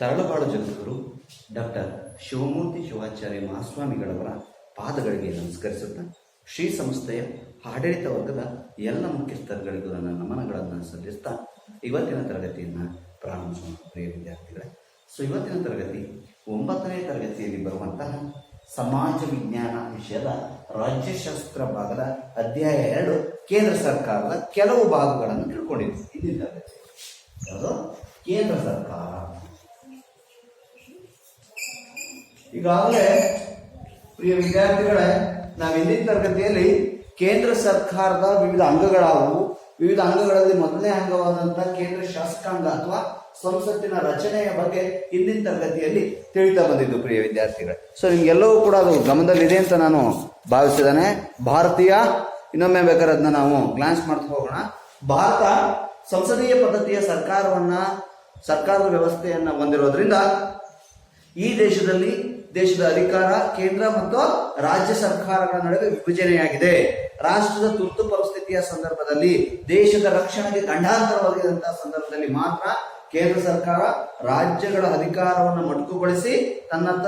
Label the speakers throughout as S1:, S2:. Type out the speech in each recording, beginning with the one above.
S1: Taralabalu Jagadguru doctor Shivamurthy Shivacharya ಮಹಾಸ್ವಾಮಿಗಳವರ ಪಾದಗಳಿಗೆ ನಮಸ್ಕರಿಸುತ್ತಾ ಶ್ರೀ ಸಂಸ್ಥೆಯ ಆಡಳಿತ ವರ್ಗದ ಎಲ್ಲ ಮುಖ್ಯಸ್ಥರುಗಳಿಗೂ ನನ್ನ ನಮನಗಳನ್ನು ಸಲ್ಲಿಸ್ತಾ ಇವತ್ತಿನ ತರಗತಿಯನ್ನು ಪ್ರಾರಂಭಿಸೋಣ. ಪ್ರಿಯ ವಿದ್ಯಾರ್ಥಿಗಳೇ, ಸೊ ಇವತ್ತಿನ ತರಗತಿ ಒಂಬತ್ತನೇ ತರಗತಿಯಲ್ಲಿ ಬರುವಂತಹ ಸಮಾಜ ವಿಜ್ಞಾನ ವಿಷಯದ ರಾಜ್ಯಶಾಸ್ತ್ರ ಭಾಗದ ಅಧ್ಯಾಯ ಎರಡು ಕೇಂದ್ರ ಸರ್ಕಾರದ ಕೆಲವು ಭಾಗಗಳನ್ನು ತಿಳ್ಕೊಂಡಿದ್ದೀವಿ. ಇದರಿಂದ ಕೇಂದ್ರ ಸರ್ಕಾರ. ಈಗಾಗಲೇ ಪ್ರಿಯ ವಿದ್ಯಾರ್ಥಿಗಳೇ, ನಾವು ಹಿಂದಿನ ತರಗತಿಯಲ್ಲಿ ಕೇಂದ್ರ ಸರ್ಕಾರದ ವಿವಿಧ ಅಂಗಗಳಾದವು. ವಿವಿಧ ಅಂಗಗಳಲ್ಲಿ ಮೊದಲನೇ ಅಂಗವಾದಂತಹ ಕೇಂದ್ರ ಶಾಸಕಾಂಗ ಅಥವಾ ಸಂಸತ್ತಿನ ರಚನೆಯ ಬಗ್ಗೆ ಹಿಂದಿನ ತರಗತಿಯಲ್ಲಿ ತಿಳಿತಾ ಬಂದಿದ್ದು ಪ್ರಿಯ ವಿದ್ಯಾರ್ಥಿಗಳೇ. ಸೊ ನಿಮ್ಗೆಲ್ಲವೂ ಕೂಡ ಅದು ಗಮನದಲ್ಲಿದೆ ಅಂತ ನಾನು ಭಾವಿಸಿದ್ದೇನೆ. ಭಾರತೀಯ, ಇನ್ನೊಮ್ಮೆ ಬೇಕಾದ್ರೆ ಅದನ್ನ ನಾವು ಗ್ಲಾನ್ಸ್ ಮಾಡ್ತಾ ಹೋಗೋಣ. ಭಾರತ ಸಂಸದೀಯ ಪದ್ಧತಿಯ ಸರ್ಕಾರವನ್ನ, ಸರ್ಕಾರದ ವ್ಯವಸ್ಥೆಯನ್ನ ಹೊಂದಿರೋದ್ರಿಂದ ಈ ದೇಶದಲ್ಲಿ ದೇಶದ ಅಧಿಕಾರ, ಕೇಂದ್ರ ಮತ್ತು ರಾಜ್ಯ ಸರ್ಕಾರಗಳ ನಡುವೆ ವಿಭಜನೆಯಾಗಿದೆ. ರಾಷ್ಟ್ರದ ತುರ್ತು ಪರಿಸ್ಥಿತಿಯ ಸಂದರ್ಭದಲ್ಲಿ ದೇಶದ ರಕ್ಷಣೆಗೆ ಗಂಡಾಂತರವಾಗಿರುವಂತಹ ಸಂದರ್ಭದಲ್ಲಿ ಮಾತ್ರ ಕೇಂದ್ರ ಸರ್ಕಾರ ರಾಜ್ಯಗಳ ಅಧಿಕಾರವನ್ನು ಮೊಟಕುಗೊಳಿಸಿ ತನ್ನತ್ತ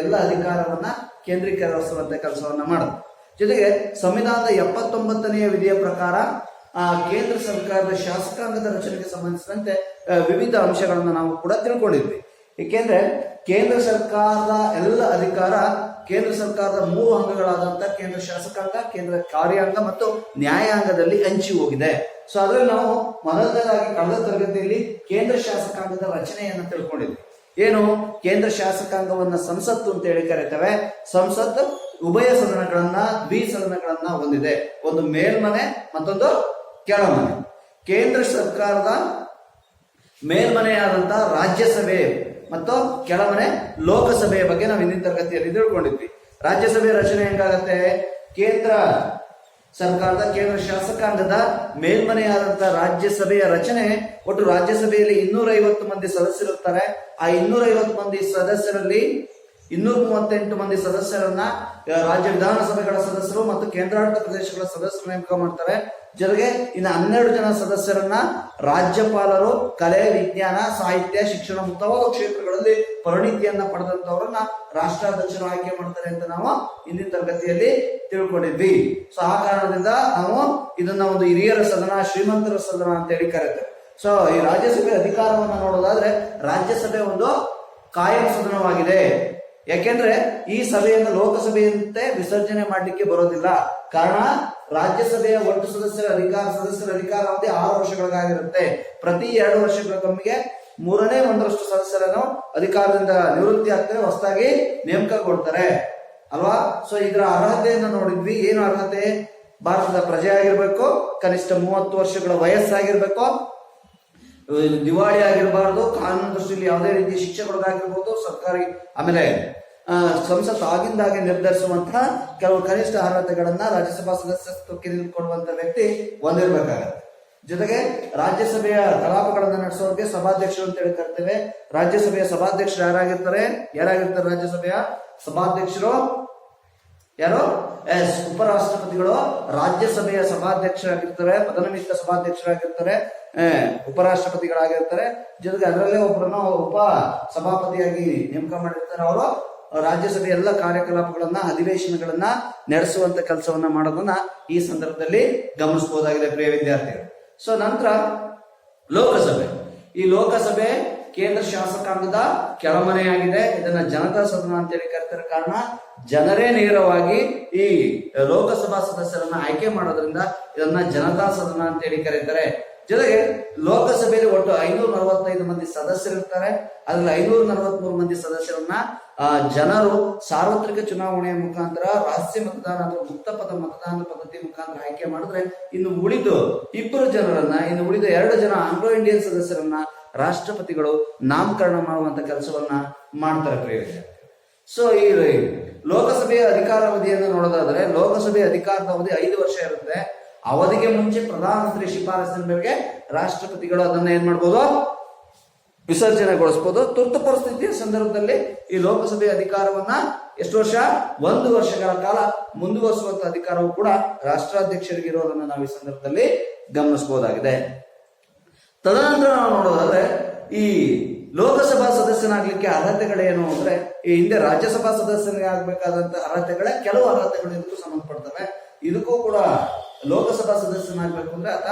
S1: ಎಲ್ಲ ಅಧಿಕಾರವನ್ನ ಕೇಂದ್ರೀಕರಿಸುವಂತ ಕೆಲಸವನ್ನ ಮಾಡುತ್ತೆ. ಜೊತೆಗೆ ಸಂವಿಧಾನದ ಎಪ್ಪತ್ತೊಂಬತ್ತನೆಯ ವಿಧಿಯ ಪ್ರಕಾರ ಕೇಂದ್ರ ಸರ್ಕಾರದ ಶಾಸಕಾಂಗದ ರಚನೆಗೆ ಸಂಬಂಧಿಸಿದಂತೆ ವಿವಿಧ ಅಂಶಗಳನ್ನು ನಾವು ಕೂಡ ತಿಳ್ಕೊಂಡಿದ್ವಿ. ಏಕೆಂದ್ರೆ ಕೇಂದ್ರ ಸರ್ಕಾರದ ಎಲ್ಲ ಅಧಿಕಾರ ಕೇಂದ್ರ ಸರ್ಕಾರದ ಮೂರು ಅಂಗಗಳಾದಂತ ಕೇಂದ್ರ ಶಾಸಕಾಂಗ, ಕೇಂದ್ರ ಕಾರ್ಯಾಂಗ ಮತ್ತು ನ್ಯಾಯಾಂಗದಲ್ಲಿ ಹಂಚಿ ಹೋಗಿದೆ. ಸೊ ಅದ್ರಲ್ಲಿ ನಾವು ಮೊದಲನೇದಾಗಿ ಕಳೆದ ತರಗತಿಯಲ್ಲಿ ಕೇಂದ್ರ ಶಾಸಕಾಂಗದ ರಚನೆಯನ್ನು ತಿಳ್ಕೊಂಡಿದ್ವಿ. ಏನು? ಕೇಂದ್ರ ಶಾಸಕಾಂಗವನ್ನ ಸಂಸತ್ತು ಅಂತ ಹೇಳಿ ಕರೀತೇವೆ. ಸಂಸತ್ ಉಭಯ ಸದನಗಳನ್ನ, ದ್ವಿ ಸದನಗಳನ್ನ ಹೊಂದಿದೆ. ಒಂದು ಮೇಲ್ಮನೆ, ಮತ್ತೊಂದು ಕೆಳಮನೆ. ಕೇಂದ್ರ ಸರ್ಕಾರದ ಮೇಲ್ಮನೆಯಾದಂತಹ ರಾಜ್ಯಸಭೆ ಮತ್ತು ಕೆಳಮನೆ ಲೋಕಸಭೆಯ ಬಗ್ಗೆ ನಾವು ಹಿಂದಿನ ತರಗತಿಯಲ್ಲಿ ತಿಳ್ಕೊಂಡಿದ್ವಿ. ರಾಜ್ಯಸಭೆ ರಚನೆ ಹೆಂಗಾಗತ್ತೆ? ಕೇಂದ್ರ ಸರ್ಕಾರದ, ಕೇಂದ್ರ ಶಾಸಕಾಂಗದ ಮೇಲ್ಮನೆಯಾದಂತಹ ರಾಜ್ಯಸಭೆಯ ರಚನೆ. ಒಟ್ಟು ರಾಜ್ಯಸಭೆಯಲ್ಲಿ ಇನ್ನೂರ ಐವತ್ತು ಮಂದಿ ಸದಸ್ಯರಿರ್ತಾರೆ ಆ ಇನ್ನೂರ ಮಂದಿ ಸದಸ್ಯರಲ್ಲಿ ಇನ್ನೂರ ಮೂವತ್ತೆಂಟು ಮಂದಿ ಸದಸ್ಯರನ್ನ ರಾಜ್ಯ ವಿಧಾನಸಭೆಗಳ ಸದಸ್ಯರು ಮತ್ತು ಕೇಂದ್ರಾಡಳಿತ ಪ್ರದೇಶಗಳ ಸದಸ್ಯರು ನೇಮಕ ಮಾಡ್ತಾರೆ. ಜೊತೆಗೆ ಇನ್ನು ಹನ್ನೆರಡು ಜನ ಸದಸ್ಯರನ್ನ ರಾಜ್ಯಪಾಲರು, ಕಲೆ, ವಿಜ್ಞಾನ, ಸಾಹಿತ್ಯ, ಶಿಕ್ಷಣ ಮುಂತಾದ ಕ್ಷೇತ್ರಗಳಲ್ಲಿ ಪರಿಣಿತಿಯನ್ನ ಪಡೆದಂತವರನ್ನ ರಾಷ್ಟ್ರಾಧ್ಯಕ್ಷರು ಆಯ್ಕೆ ಮಾಡ್ತಾರೆ ಅಂತ ನಾವು ಇಂದಿನ ತರಗತಿಯಲ್ಲಿ ತಿಳ್ಕೊಂಡಿದ್ವಿ. ಸೊ ಆ ಕಾರಣದಿಂದ ನಾವು ಇದನ್ನ ಒಂದು ಹಿರಿಯರ ಸದನ, ಶ್ರೀಮಂತರ ಸದನ ಅಂತ ಹೇಳಿ ಕರೀತೇವೆ ಸೊ ಈ ರಾಜ್ಯಸಭೆ ಅಧಿಕಾರವನ್ನು ನೋಡೋದಾದ್ರೆ ರಾಜ್ಯಸಭೆ ಒಂದು ಕಾಯಂ ಸದನವಾಗಿದೆ. ಯಾಕೆಂದ್ರೆ ಈ ಸಭೆಯನ್ನು ಲೋಕಸಭೆಯಂತೆ ವಿಸರ್ಜನೆ ಮಾಡಲಿಕ್ಕೆ ಬರೋದಿಲ್ಲ. ಕಾರಣ ರಾಜ್ಯಸಭೆಯ ಒಟ್ಟು ಸದಸ್ಯರ ಅಧಿಕಾರ, ಸದಸ್ಯರ ಅಧಿಕಾರಾವಧಿ ಆರು ವರ್ಷಗಳಿಗಾಗಿರುತ್ತೆ. ಪ್ರತಿ ಎರಡು ಕಮ್ಮಿಗೆ ಮೂರನೇ ಒಂದರಷ್ಟು ಸದಸ್ಯರನ್ನು ಅಧಿಕಾರದಿಂದ ನಿವೃತ್ತಿ ಆಗ್ತಾರೆ, ಹೊಸದಾಗಿ ನೇಮಕ ಕೊಡ್ತಾರೆ. ಅಲ್ವಾ? ಸೊ ಇದರ ಅರ್ಹತೆಯನ್ನು ನೋಡಿದ್ವಿ. ಏನು ಅರ್ಹತೆ? ಭಾರತದ ಪ್ರಜೆ ಕನಿಷ್ಠ ಮೂವತ್ತು ವರ್ಷಗಳ ವಯಸ್ಸಾಗಿರ್ಬೇಕು ದಿವಾಳಿ ಆಗಿರಬಾರ್ದು, ಕಾನೂನು ದೃಷ್ಟಿಯಲ್ಲಿ ಯಾವುದೇ ರೀತಿ ಶಿಕ್ಷೆ ಕೊಡೋದಾಗಿರ್ಬೋದು ಸರ್ಕಾರಿ ಆಮೇಲೆ ಸಂಸತ್ ಆಗಿಂದಾಗೆ ನಿರ್ಧರಿಸುವಂತಹ ಕೆಲವು ಕನಿಷ್ಠ ಅರ್ಹತೆಗಳನ್ನ ರಾಜ್ಯಸಭಾ ಸದಸ್ಯತ್ವಕ್ಕೆ ನಿಂತ್ಕೊಳ್ಳುವಂತ ವ್ಯಕ್ತಿ ಹೊಂದಿರಬೇಕಾಗತ್ತೆ. ಜೊತೆಗೆ ರಾಜ್ಯಸಭೆಯ ಕಲಾಪಗಳನ್ನ ನಡೆಸೋರಿಗೆ ಸಭಾಧ್ಯಕ್ಷರು ಅಂತ ಹೇಳಿ ಕರ್ತೇವೆ. ರಾಜ್ಯಸಭೆಯ ಸಭಾಧ್ಯಕ್ಷರು ಯಾರಾಗಿರ್ತಾರೆ? ಯಾರಾಗಿರ್ತಾರೆ ರಾಜ್ಯಸಭೆಯ ಸಭಾಧ್ಯಕ್ಷರು? ಯಾರು? ಉಪರಾಷ್ಟ್ರಪತಿಗಳು ರಾಜ್ಯಸಭೆಯ ಸಭಾಧ್ಯಕ್ಷರಾಗಿರ್ತಾರೆ ಪದನಮಿತ ಸಭಾಧ್ಯಕ್ಷರಾಗಿರ್ತಾರೆ ಉಪರಾಷ್ಟ್ರಪತಿಗಳಾಗಿರ್ತಾರೆ. ಜೊತೆಗೆ ಅದರಲ್ಲೇ ಒಬ್ಬರನ್ನ ಉಪ ಸಭಾಪತಿಯಾಗಿ ನೇಮಕ ಮಾಡಿರ್ತಾರೆ ಅವರು. ರಾಜ್ಯಸಭೆಯ ಎಲ್ಲ ಕಾರ್ಯಕಲಾಪಗಳನ್ನ, ಅಧಿವೇಶನಗಳನ್ನ ನಡೆಸುವಂತ ಕೆಲಸವನ್ನ ಮಾಡೋದನ್ನ ಈ ಸಂದರ್ಭದಲ್ಲಿ ಗಮನಿಸಬಹುದಾಗಿದೆ ಪ್ರಿಯ ವಿದ್ಯಾರ್ಥಿಗಳು. ಸೊ ನಂತರ ಲೋಕಸಭೆ. ಈ ಲೋಕಸಭೆ ಕೇಂದ್ರ ಶಾಸಕಾಂಗದ ಕೆಳಮನೆಯಾಗಿದೆ. ಇದನ್ನ ಜನತಾ ಸದನ ಅಂತ ಹೇಳಿ ಕರೀತಾರೆ ಕಾರಣ ಜನರೇ ನೇರವಾಗಿ ಈ ಲೋಕಸಭಾ ಸದಸ್ಯರನ್ನ ಆಯ್ಕೆ ಮಾಡೋದ್ರಿಂದ ಇದನ್ನ ಜನತಾ ಸದನ ಅಂತ ಹೇಳಿ ಕರೀತಾರೆ. ಜೊತೆಗೆ ಲೋಕಸಭೆಯಲ್ಲಿ ಒಟ್ಟು ಐನೂರ ನಲವತ್ತೈದು ಮಂದಿ ಸದಸ್ಯರಿರ್ತಾರೆ. ಅದ್ರಲ್ಲಿ ಐನೂರ ನಲವತ್ಮೂರು ಮಂದಿ ಸದಸ್ಯರನ್ನ ಜನರು ಸಾರ್ವತ್ರಿಕ ಚುನಾವಣೆಯ ಮುಖಾಂತರ ರಹಸ್ಯ ಮತದಾನ ಅಥವಾ ಮುಕ್ತ ಪದ ಮತದಾನ ಪದ್ಧತಿ ಮುಖಾಂತರ ಆಯ್ಕೆ ಮಾಡಿದ್ರೆ ಇನ್ನು ಉಳಿದು ಇಬ್ಬರು ಜನರನ್ನ, ಇನ್ನು ಉಳಿದ ಎರಡು ಜನ ಆಂಗ್ಲೋ ಇಂಡಿಯನ್ ಸದಸ್ಯರನ್ನ ರಾಷ್ಟ್ರಪತಿಗಳು ನಾಮಕರಣ ಮಾಡುವಂತ ಕೆಲಸವನ್ನ ಮಾಡ್ತಾರೆ ಪ್ರಿಯ. ಸೊ ಈ ಲೋಕಸಭೆಯ ಅಧಿಕಾರಾವಧಿಯನ್ನು ನೋಡೋದಾದ್ರೆ, ಲೋಕಸಭೆ ಅಧಿಕಾರದ ಅವಧಿ ಐದು ವರ್ಷ ಇರುತ್ತೆ. ಅವಧಿಗೆ ಮುಂಚೆ ಪ್ರಧಾನಮಂತ್ರಿ ಶಿಫಾರಸಿನ ಮೇರೆಗೆ ರಾಷ್ಟ್ರಪತಿಗಳು ಅದನ್ನ ಏನ್ ಮಾಡ್ಬೋದು? ವಿಸರ್ಜನೆಗೊಳಿಸಬಹುದು ತುರ್ತು ಪರಿಸ್ಥಿತಿಯ ಸಂದರ್ಭದಲ್ಲಿ ಈ ಲೋಕಸಭೆಯ ಅಧಿಕಾರವನ್ನ ಎಷ್ಟು ವರ್ಷ? ಒಂದು ವರ್ಷಗಳ ಕಾಲ ಮುಂದುವರಿಸುವಂತ ಅಧಿಕಾರವು ಕೂಡ ರಾಷ್ಟ್ರಾಧ್ಯಕ್ಷರಿಗೆ ಇರೋದನ್ನ ನಾವು ಈ ಸಂದರ್ಭದಲ್ಲಿ ಗಮನಿಸಬಹುದಾಗಿದೆ ತದನಂತರ ನಾವು ನೋಡೋದಾದ್ರೆ ಈ ಲೋಕಸಭಾ ಸದಸ್ಯನಾಗ್ಲಿಕ್ಕೆ ಅರ್ಹತೆಗಳೇನು ಅಂದ್ರೆ, ಈ ಹಿಂದೆ ರಾಜ್ಯಸಭಾ ಸದಸ್ಯನಿಗೆ ಆಗ್ಬೇಕಾದಂತ ಅರ್ಹತೆಗಳೇ ಕೆಲವು ಅರ್ಹತೆಗಳು ಇದಕ್ಕೂ ಸಂಬಂಧಪಡ್ತವೆ ಇದಕ್ಕೂ ಕೂಡ ಲೋಕಸಭಾ ಸದಸ್ಯನಾಗಬೇಕು ಅಂದ್ರೆ ಆತ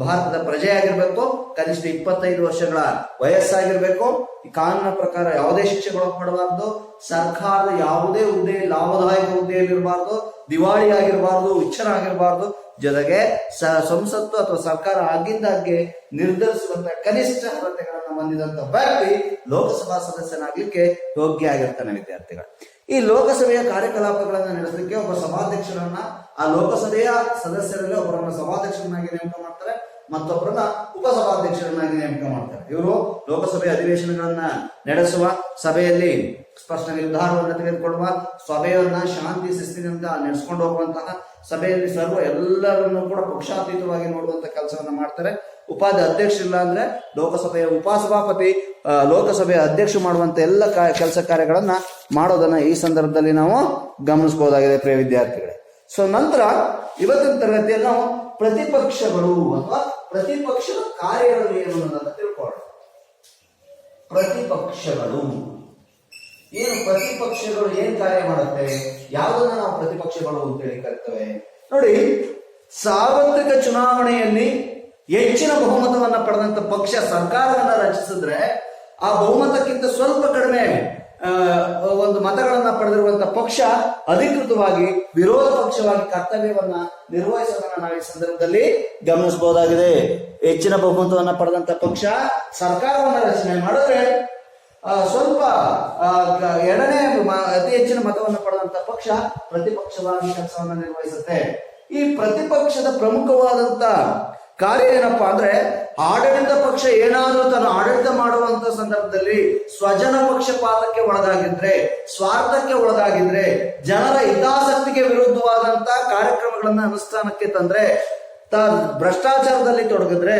S1: ಭಾರತದ ಪ್ರಜೆ ಆಗಿರ್ಬೇಕು ಕನಿಷ್ಠ ಇಪ್ಪತ್ತೈದು ವರ್ಷಗಳ ವಯಸ್ಸಾಗಿರ್ಬೇಕು. ಈ ಕಾನೂನಿನ ಪ್ರಕಾರ ಯಾವುದೇ ಶಿಕ್ಷೆಗಳು ಒಳಪಡಬಾರ್ದು ಸರ್ಕಾರದ ಯಾವುದೇ ಹುದ್ದೆ, ಲಾಭದಾಯಕ ಹುದ್ದೆಯಲ್ಲಿರಬಾರ್ದು. ದಿವಾಳಿ ಆಗಿರಬಾರ್ದು ಆಗಿರಬಾರ್ದು. ಜೊತೆಗೆ ಸಂಸತ್ತು ಅಥವಾ ಸರ್ಕಾರ ಆಗಿದ್ದಾಗೆ ನಿರ್ಧರಿಸುವಂತ ಕನಿಷ್ಠ ಅರ್ಹತೆಗಳನ್ನು ಹೊಂದಿದಂತ ವ್ಯಕ್ತಿ ಲೋಕಸಭಾ ಸದಸ್ಯನಾಗ್ಲಿಕ್ಕೆ ಯೋಗ್ಯ ಆಗಿರ್ತಾನೆ ವಿದ್ಯಾರ್ಥಿಗಳು. ಈ ಲೋಕಸಭೆಯ ಕಾರ್ಯಕಲಾಪಗಳನ್ನು ನಡೆಸಲಿಕ್ಕೆ ಒಬ್ಬ ಸಭಾಧ್ಯಕ್ಷರನ್ನ ಆ ಲೋಕಸಭೆಯ ಸದಸ್ಯರಲ್ಲಿ ಒಬ್ಬರನ್ನ ಸಭಾಧ್ಯಕ್ಷರನ್ನಾಗಿ ನೇಮಕ ಮಾಡ್ತಾರೆ, ಮತ್ತೊಬ್ಬರನ್ನ ಉಪಸಭಾಧ್ಯಕ್ಷರನ್ನಾಗಿ ನೇಮಕ ಮಾಡ್ತಾರೆ. ಇವರು ಲೋಕಸಭೆ ಅಧಿವೇಶನಗಳನ್ನ ನಡೆಸುವ ಸಭೆಯಲ್ಲಿ ಸ್ಪಷ್ಟ ನಿರ್ಧಾರವನ್ನು ತೆಗೆದುಕೊಳ್ಳುವ, ಸಭೆಯನ್ನ ಶಾಂತಿ, ಶಿಸ್ತಿನಿಂದ ನಡೆಸ್ಕೊಂಡು ಹೋಗುವಂತಹ ಸಭೆಯಲ್ಲಿ ಸರ್ವ ಎಲ್ಲರನ್ನು ಕೂಡ ಪಕ್ಷಾತೀತವಾಗಿ ನೋಡುವಂತ ಕೆಲಸವನ್ನ ಮಾಡ್ತಾರೆ. ಉಪಾಧ್ಯ ಅಧ್ಯಕ್ಷ ಇಲ್ಲ ಅಂದ್ರೆ ಲೋಕಸಭೆಯ ಉಪಸಭಾಪತಿ ಲೋಕಸಭೆಯ ಅಧ್ಯಕ್ಷ ಮಾಡುವಂತ ಎಲ್ಲ ಕೆಲಸ ಕಾರ್ಯಗಳನ್ನ ಮಾಡೋದನ್ನ ಈ ಸಂದರ್ಭದಲ್ಲಿ ನಾವು ಗಮನಿಸಬಹುದಾಗಿದೆ, ಪ್ರಿಯ ವಿದ್ಯಾರ್ಥಿಗಳೇ. ಸೊ ನಂತರ ಇವತ್ತಿನ ತರಗತಿಯಲ್ಲಿ ನಾವು ಪ್ರತಿಪಕ್ಷಗಳು ಅಥವಾ ಪ್ರತಿಪಕ್ಷದ ಕಾರ್ಯಗಳು ಏನು ಅನ್ನೋದನ್ನ ತಿಳ್ಕೊಳ್ಳೋಣ. ಪ್ರತಿಪಕ್ಷಗಳು. ಏನು ಪ್ರತಿಪಕ್ಷಗಳು ಏನ್ ಕಾರ್ಯ ಮಾಡುತ್ತೆ? ಯಾವುದನ್ನ ನಾವು ಪ್ರತಿಪಕ್ಷಗಳು ಅಂತೇಳಿ ಕರಿತೇವೆ? ನೋಡಿ, ಸಾರ್ವತ್ರಿಕ ಚುನಾವಣೆಯಲ್ಲಿ ಹೆಚ್ಚಿನ ಬಹುಮತವನ್ನ ಪಡೆದಂತ ಪಕ್ಷ ಸರ್ಕಾರವನ್ನ ರಚಿಸಿದ್ರೆ ಆ ಬಹುಮತಕ್ಕಿಂತ ಸ್ವಲ್ಪ ಕಡಿಮೆ ಒಂದು ಮತಗಳನ್ನ ಪಡೆದಿರುವಂತ ಪಕ್ಷ ಅಧಿಕೃತವಾಗಿ ವಿರೋಧ ಪಕ್ಷವಾಗಿ ಕರ್ತವ್ಯವನ್ನ ನಿರ್ವಹಿಸೋದನ್ನ ನಾವು ಈ ಸಂದರ್ಭದಲ್ಲಿ ಗಮನಿಸಬಹುದಾಗಿದೆ. ಹೆಚ್ಚಿನ ಬಹುಮತವನ್ನ ಪಡೆದಂತ ಪಕ್ಷ ಸರ್ಕಾರವನ್ನ ರಚನೆ ಮಾಡಿದ್ರೆ ಸ್ವಲ್ಪ ಎರಡನೇ ಅತಿ ಹೆಚ್ಚಿನ ಮತವನ್ನು ಪಡೆದಂತ ಪಕ್ಷ ಪ್ರತಿಪಕ್ಷವಾಗಿ ಕೆಲಸವನ್ನ ನಿರ್ವಹಿಸುತ್ತೆ. ಈ ಪ್ರತಿಪಕ್ಷದ ಪ್ರಮುಖವಾದಂತ ಕಾರ್ಯ ಏನಪ್ಪಾ ಅಂದ್ರೆ ಆಡಳಿತ ಪಕ್ಷ ಏನಾದರೂ ತನ್ನ ಆಡಳಿತ ಮಾಡುವಂತ ಸಂದರ್ಭದಲ್ಲಿ ಸ್ವಜನ ಪಕ್ಷಪಾತಕ್ಕೆ ಒಳಗಾಗಿದ್ರೆ, ಸ್ವಾರ್ಥಕ್ಕೆ ಒಳಗಾಗಿದ್ರೆ, ಜನರ ಹಿತಾಸಕ್ತಿಗೆ ವಿರುದ್ಧವಾದಂತ ಕಾರ್ಯಕ್ರಮಗಳನ್ನ ಅನುಷ್ಠಾನಕ್ಕೆ ತಂದ್ರೆ ಭ್ರಷ್ಟಾಚಾರದಲ್ಲಿ ತೊಡಗಿದ್ರೆ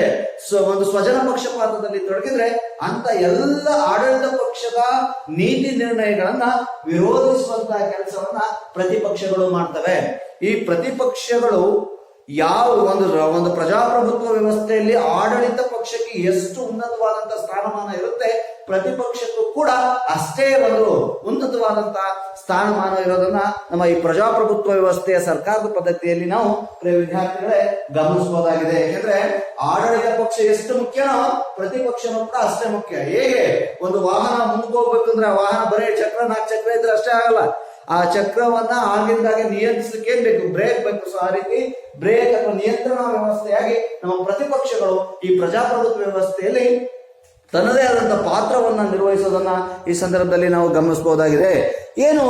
S1: ಒಂದು ಸ್ವಜನ ಪಕ್ಷಪಾತದಲ್ಲಿ ತೊಡಗಿದ್ರೆ ಅಂತ ಎಲ್ಲ ಆಡಳಿತ ಪಕ್ಷದ ನೀತಿ ನಿರ್ಣಯಗಳನ್ನ ವಿರೋಧಿಸುವಂತಹ ಕೆಲಸವನ್ನ ಪ್ರತಿಪಕ್ಷಗಳು ಮಾಡ್ತವೆ. ಈ ಪ್ರತಿಪಕ್ಷಗಳು ಯಾವ ಒಂದು ಒಂದು ಪ್ರಜಾಪ್ರಭುತ್ವ ವ್ಯವಸ್ಥೆಯಲ್ಲಿ ಆಡಳಿತ ಪಕ್ಷಕ್ಕೆ ಎಷ್ಟು ಉನ್ನತವಾದಂತ ಸ್ಥಾನಮಾನ ಇರುತ್ತೆ, ಪ್ರತಿಪಕ್ಷಕ್ಕೂ ಕೂಡ ಅಷ್ಟೇ ಒಂದು ಉನ್ನತವಾದಂತಹ ಸ್ಥಾನಮಾನ ಇರೋದನ್ನ ನಮ್ಮ ಈ ಪ್ರಜಾಪ್ರಭುತ್ವ ವ್ಯವಸ್ಥೆಯ ಸರ್ಕಾರದ ಪದ್ಧತಿಯಲ್ಲಿ ನಾವು ವಿದ್ಯಾರ್ಥಿಗಳೇ ಗಮನಿಸಬಹುದಾಗಿದೆ. ಯಾಕಂದ್ರೆ ಆಡಳಿತ ಪಕ್ಷ ಎಷ್ಟು ಮುಖ್ಯನೋ ಪ್ರತಿಪಕ್ಷನೂ ಕೂಡ ಅಷ್ಟೇ ಮುಖ್ಯ. ಹೇಗೆ? ಒಂದು ವಾಹನ ಮುಂದಕ್ಕೆ ಹೋಗ್ಬೇಕಂದ್ರೆ ವಾಹನ ಬರೀ ಚಕ್ರ, ನಾಲ್ಕು ಚಕ್ರ ಇದ್ರೆ ಅಷ್ಟೇ ಆಗಲ್ಲ. ಆ ಚಕ್ರವನ್ನ ಆಗಿಂದಾಗೆ ನಿಯಂತ್ರಿಸಲಿಕ್ಕೆ ಬೇಕು? ಬ್ರೇಕ್ ಬೇಕು ಸೊ ಆ ರೀತಿ ಬ್ರೇಕ್ ಅಥವಾ ನಿಯಂತ್ರಣ ವ್ಯವಸ್ಥೆಯಾಗಿ ನಮ್ಮ ಪ್ರತಿಪಕ್ಷಗಳು ಈ ಪ್ರಜಾಪ್ರಭುತ್ವ ವ್ಯವಸ್ಥೆಯಲ್ಲಿ ತನ್ನದೇ ಆದಂತಹ ಪಾತ್ರವನ್ನ ನಿರ್ವಹಿಸೋದನ್ನ ಈ ಸಂದರ್ಭದಲ್ಲಿ ನಾವು ಗಮನಿಸಬಹುದಾಗಿದೆ. ಏನು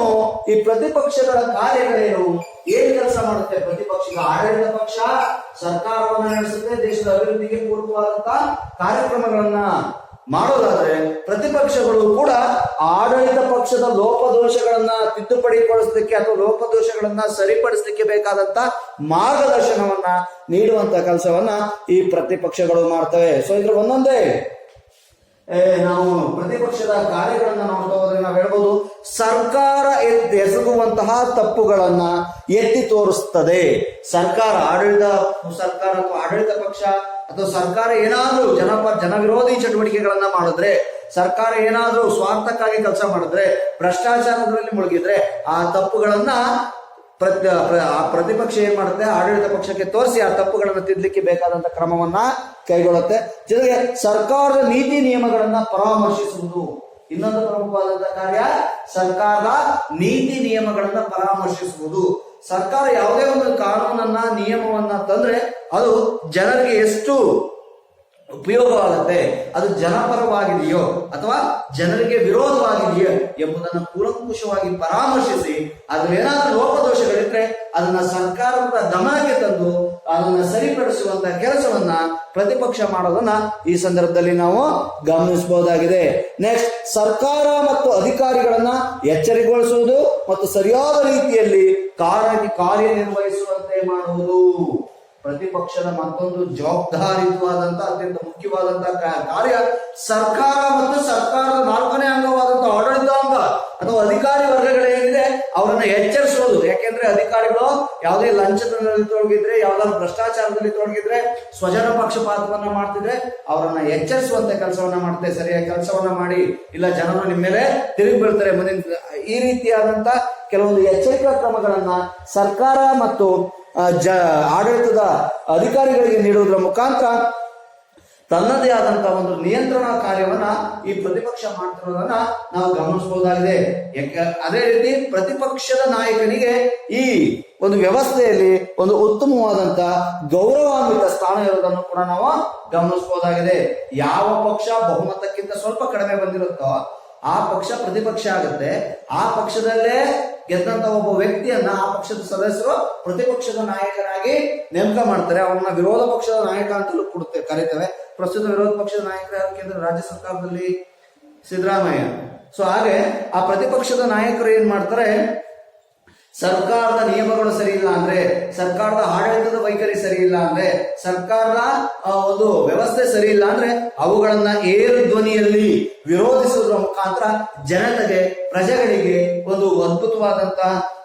S1: ಈ ಪ್ರತಿಪಕ್ಷಗಳ ಕಾರ್ಯಗಳೇನು? ಏನ್ ಕೆಲಸ ಮಾಡುತ್ತೆ? ಪ್ರತಿಪಕ್ಷದ ಆಡಳಿತ ಪಕ್ಷ ಸರ್ಕಾರವನ್ನ ನಡೆಸುತ್ತೆ, ದೇಶದ ಅಭಿವೃದ್ಧಿಗೆ ಪೂರಕವಾದಂತಹ ಕಾರ್ಯಕ್ರಮಗಳನ್ನ ಮಾಡೋದಾದ್ರೆ ಪ್ರತಿಪಕ್ಷಗಳು ಕೂಡ ಆಡಳಿತ ಪಕ್ಷದ ಲೋಪದೋಷಗಳನ್ನ ತಿದ್ದುಪಡಿಗೊಳಿಸಲಿಕ್ಕೆ ಅಥವಾ ಲೋಪದೋಷಗಳನ್ನ ಸರಿಪಡಿಸಲಿಕ್ಕೆ ಬೇಕಾದಂತ ಮಾರ್ಗದರ್ಶನವನ್ನ ನೀಡುವಂತ ಕೆಲಸವನ್ನ ಈ ಪ್ರತಿಪಕ್ಷಗಳು ಮಾಡ್ತವೆ. ಸೊ ಇದ್ರ ಒಂದೊಂದೇ. ನಾವು ಪ್ರತಿಪಕ್ಷದ ಕಾರ್ಯಗಳನ್ನ ನೋಡ್ತಾ ಹೋದ್ರೆ ನಾವು ಹೇಳ್ಬೋದು, ಸರ್ಕಾರ ಎತ್ತಿ ಎಸಗುವಂತಹ ತಪ್ಪುಗಳನ್ನ ಎತ್ತಿ ತೋರಿಸ್ತದೆ. ಸರ್ಕಾರ ಆಡಳಿತ, ಸರ್ಕಾರ ಅಥವಾ ಆಡಳಿತ ಪಕ್ಷ ಅಥವಾ ಸರ್ಕಾರ ಏನಾದರೂ ಜನಪ ಜನವಿರೋಧಿ ಚಟುವಟಿಕೆಗಳನ್ನ ಮಾಡಿದ್ರೆ, ಸರ್ಕಾರ ಏನಾದರೂ ಸ್ವಾರ್ಥಕ್ಕಾಗಿ ಕೆಲಸ ಮಾಡಿದ್ರೆ, ಭ್ರಷ್ಟಾಚಾರದಲ್ಲಿ ಮುಳುಗಿದ್ರೆ, ಆ ತಪ್ಪುಗಳನ್ನ ಪ್ರತಿಪಕ್ಷ ಏನ್ ಮಾಡುತ್ತೆ? ಆಡಳಿತ ಪಕ್ಷಕ್ಕೆ ತೋರಿಸಿ ಆ ತಪ್ಪುಗಳನ್ನು ತಿದ್ದಲಿಕ್ಕೆ ಬೇಕಾದಂತ ಕ್ರಮವನ್ನ ಕೈಗೊಳ್ಳುತ್ತೆ. ಜೊತೆಗೆ ಸರ್ಕಾರದ ನೀತಿ ನಿಯಮಗಳನ್ನ ಪರಾಮರ್ಶಿಸುವುದು ಇನ್ನೊಂದು ಪ್ರಮುಖವಾದಂತ ಕಾರ್ಯ, ಸರ್ಕಾರದ ನೀತಿ ನಿಯಮಗಳನ್ನ ಪರಾಮರ್ಶಿಸುವುದು. ಸರ್ಕಾರ ಯಾವುದೇ ಒಂದು ಕಾನೂನನ್ನ, ನಿಯಮವನ್ನ ತಂದ್ರೆ ಅದು ಜನರಿಗೆ ಎಷ್ಟು ಉಪಯೋಗವಾಗುತ್ತೆ, ಅದು ಜನಪರವಾಗಿದೆಯೋ ಅಥವಾ ಜನರಿಗೆ ವಿರೋಧವಾಗಿದೆಯೋ ಎಂಬುದನ್ನು ಕೂಲಂಕುಷವಾಗಿ ಪರಾಮರ್ಶಿಸಿ ಏನಾದ್ರೂ ಲೋಪದೋಷಗಳಿದ್ರೆ ಅದನ್ನ ಸರ್ಕಾರದ ಗಮನಕ್ಕೆ ತಂದು ಅದನ್ನ ಸರಿಪಡಿಸುವಂತ ಕೆಲಸವನ್ನ ಪ್ರತಿಪಕ್ಷ ಮಾಡೋದನ್ನ ಈ ಸಂದರ್ಭದಲ್ಲಿ ನಾವು ಗಮನಿಸಬಹುದಾಗಿದೆ. ನೆಕ್ಸ್ಟ್ ಸರ್ಕಾರ ಮತ್ತು ಅಧಿಕಾರಿಗಳನ್ನ ಎಚ್ಚರಿಗೊಳಿಸುವುದು ಮತ್ತು ಸರಿಯಾದ ರೀತಿಯಲ್ಲಿ ಕಾರ್ಯ ಕಾರ್ಯನಿರ್ವಹಿಸುವಂತೆ ಮಾಡುವುದು. ಪ್ರತಿಪಕ್ಷದ ಮತ್ತೊಂದು ಜವಾಬ್ದಾರಿಯುತವಾದಂತ ಅತ್ಯಂತ ಮುಖ್ಯವಾದಂತ ಕಾರ್ಯ ಸರ್ಕಾರ ಮತ್ತು ಸರ್ಕಾರದ ನಾಲ್ಕನೇ ಅಂಗವಾದಂತ ಆಡಳಿತಾಂಗ ಅಥವಾ ಅಧಿಕಾರಿ ಅವರನ್ನ ಎಚ್ಚರಿಸೋದು. ಯಾಕೆಂದ್ರೆ ಅಧಿಕಾರಿಗಳು ಯಾವುದೇ ಲಂಚದಲ್ಲಿ ತೊಡಗಿದ್ರೆ, ಯಾವ್ದಾದ್ರು ಭ್ರಷ್ಟಾಚಾರದಲ್ಲಿ ತೊಡಗಿದ್ರೆ, ಸ್ವಜನ ಪಕ್ಷಪಾತವನ್ನ ಮಾಡ್ತಿದ್ರೆ ಅವರನ್ನ ಎಚ್ಚರಿಸುವಂತ ಕೆಲಸವನ್ನ ಮಾಡ್ತಾರೆ. ಸರಿಯಾಗಿ ಕೆಲಸವನ್ನ ಮಾಡಿ, ಇಲ್ಲ ಜನರು ನಿಮ್ಮ ಮೇಲೆ ತಿರುಗಿ ಬೀಳ್ತಾರೆ. ಮುಂದಿನ ಈ ರೀತಿಯಾದಂತ ಕೆಲವೊಂದು ಎಚ್ಚರಿಕಾ ಕ್ರಮಗಳನ್ನ ಸರ್ಕಾರ ಮತ್ತು ಜ, ಆಡಳಿತದ ಅಧಿಕಾರಿಗಳಿಗೆ ನೀಡುವುದರ ಮುಖಾಂತರ ತನ್ನದೇ ಆದಂತಹ ಒಂದು ನಿಯಂತ್ರಣ ಕಾರ್ಯವನ್ನ ಈ ಪ್ರತಿಪಕ್ಷ ಮಾಡ್ತಿರೋದನ್ನ ನಾವು ಗಮನಿಸಬಹುದಾಗಿದೆ. ಅದೇ ರೀತಿ ಪ್ರತಿಪಕ್ಷದ ನಾಯಕನಿಗೆ ಈ ಒಂದು ವ್ಯವಸ್ಥೆಯಲ್ಲಿ ಒಂದು ಉತ್ತಮವಾದಂತ ಗೌರವಾನ್ವಿತ ಸ್ಥಾನ ಇರೋದನ್ನು ಕೂಡ ನಾವು ಗಮನಿಸಬಹುದಾಗಿದೆ. ಯಾವ ಪಕ್ಷ ಬಹುಮತಕ್ಕಿಂತ ಸ್ವಲ್ಪ ಕಡಿಮೆ ಬಂದಿರುತ್ತೋ ಆ ಪಕ್ಷ ಪ್ರತಿಪಕ್ಷ ಆಗುತ್ತೆ. ಆ ಪಕ್ಷದಲ್ಲೇ ಗೆದ್ದಂತ ಒಬ್ಬ ವ್ಯಕ್ತಿಯನ್ನ ಆ ಪಕ್ಷದ ಸದಸ್ಯರು ಪ್ರತಿಪಕ್ಷದ ನಾಯಕರಾಗಿ ನೇಮಕ ಮಾಡ್ತಾರೆ. ಅವನ್ನ ವಿರೋಧ ಪಕ್ಷದ ನಾಯಕ ಅಂತಲೂ ಕೊಡುತ್ತೆ, ಕರೀತೇವೆ. ಪ್ರಸ್ತುತ ವಿರೋಧ ಪಕ್ಷದ ನಾಯಕರು ಯಾರು ಕೇಂದ್ರ ರಾಜ್ಯ ಸರ್ಕಾರದಲ್ಲಿ ಸಿದ್ದರಾಮಯ್ಯ. ಸೊ ಹಾಗೆ ಆ ಪ್ರತಿಪಕ್ಷದ ನಾಯಕರು ಏನ್ ಮಾಡ್ತಾರೆ? ಸರ್ಕಾರದ ನಿಯಮಗಳು ಸರಿ ಇಲ್ಲ ಅಂದ್ರೆ, ಸರ್ಕಾರದ ಆಡಳಿತದ ವೈಖರಿ ಸರಿ ಇಲ್ಲ ಅಂದ್ರೆ, ಸರ್ಕಾರದ ಒಂದು ವ್ಯವಸ್ಥೆ ಸರಿ ಅಂದ್ರೆ, ಅವುಗಳನ್ನ ಏರು ಧ್ವನಿಯಲ್ಲಿ ವಿರೋಧಿಸುವುದರ ಮುಖಾಂತರ ಜನತೆಗೆ, ಪ್ರಜೆಗಳಿಗೆ ಒಂದು ಅದ್ಭುತವಾದಂತಹ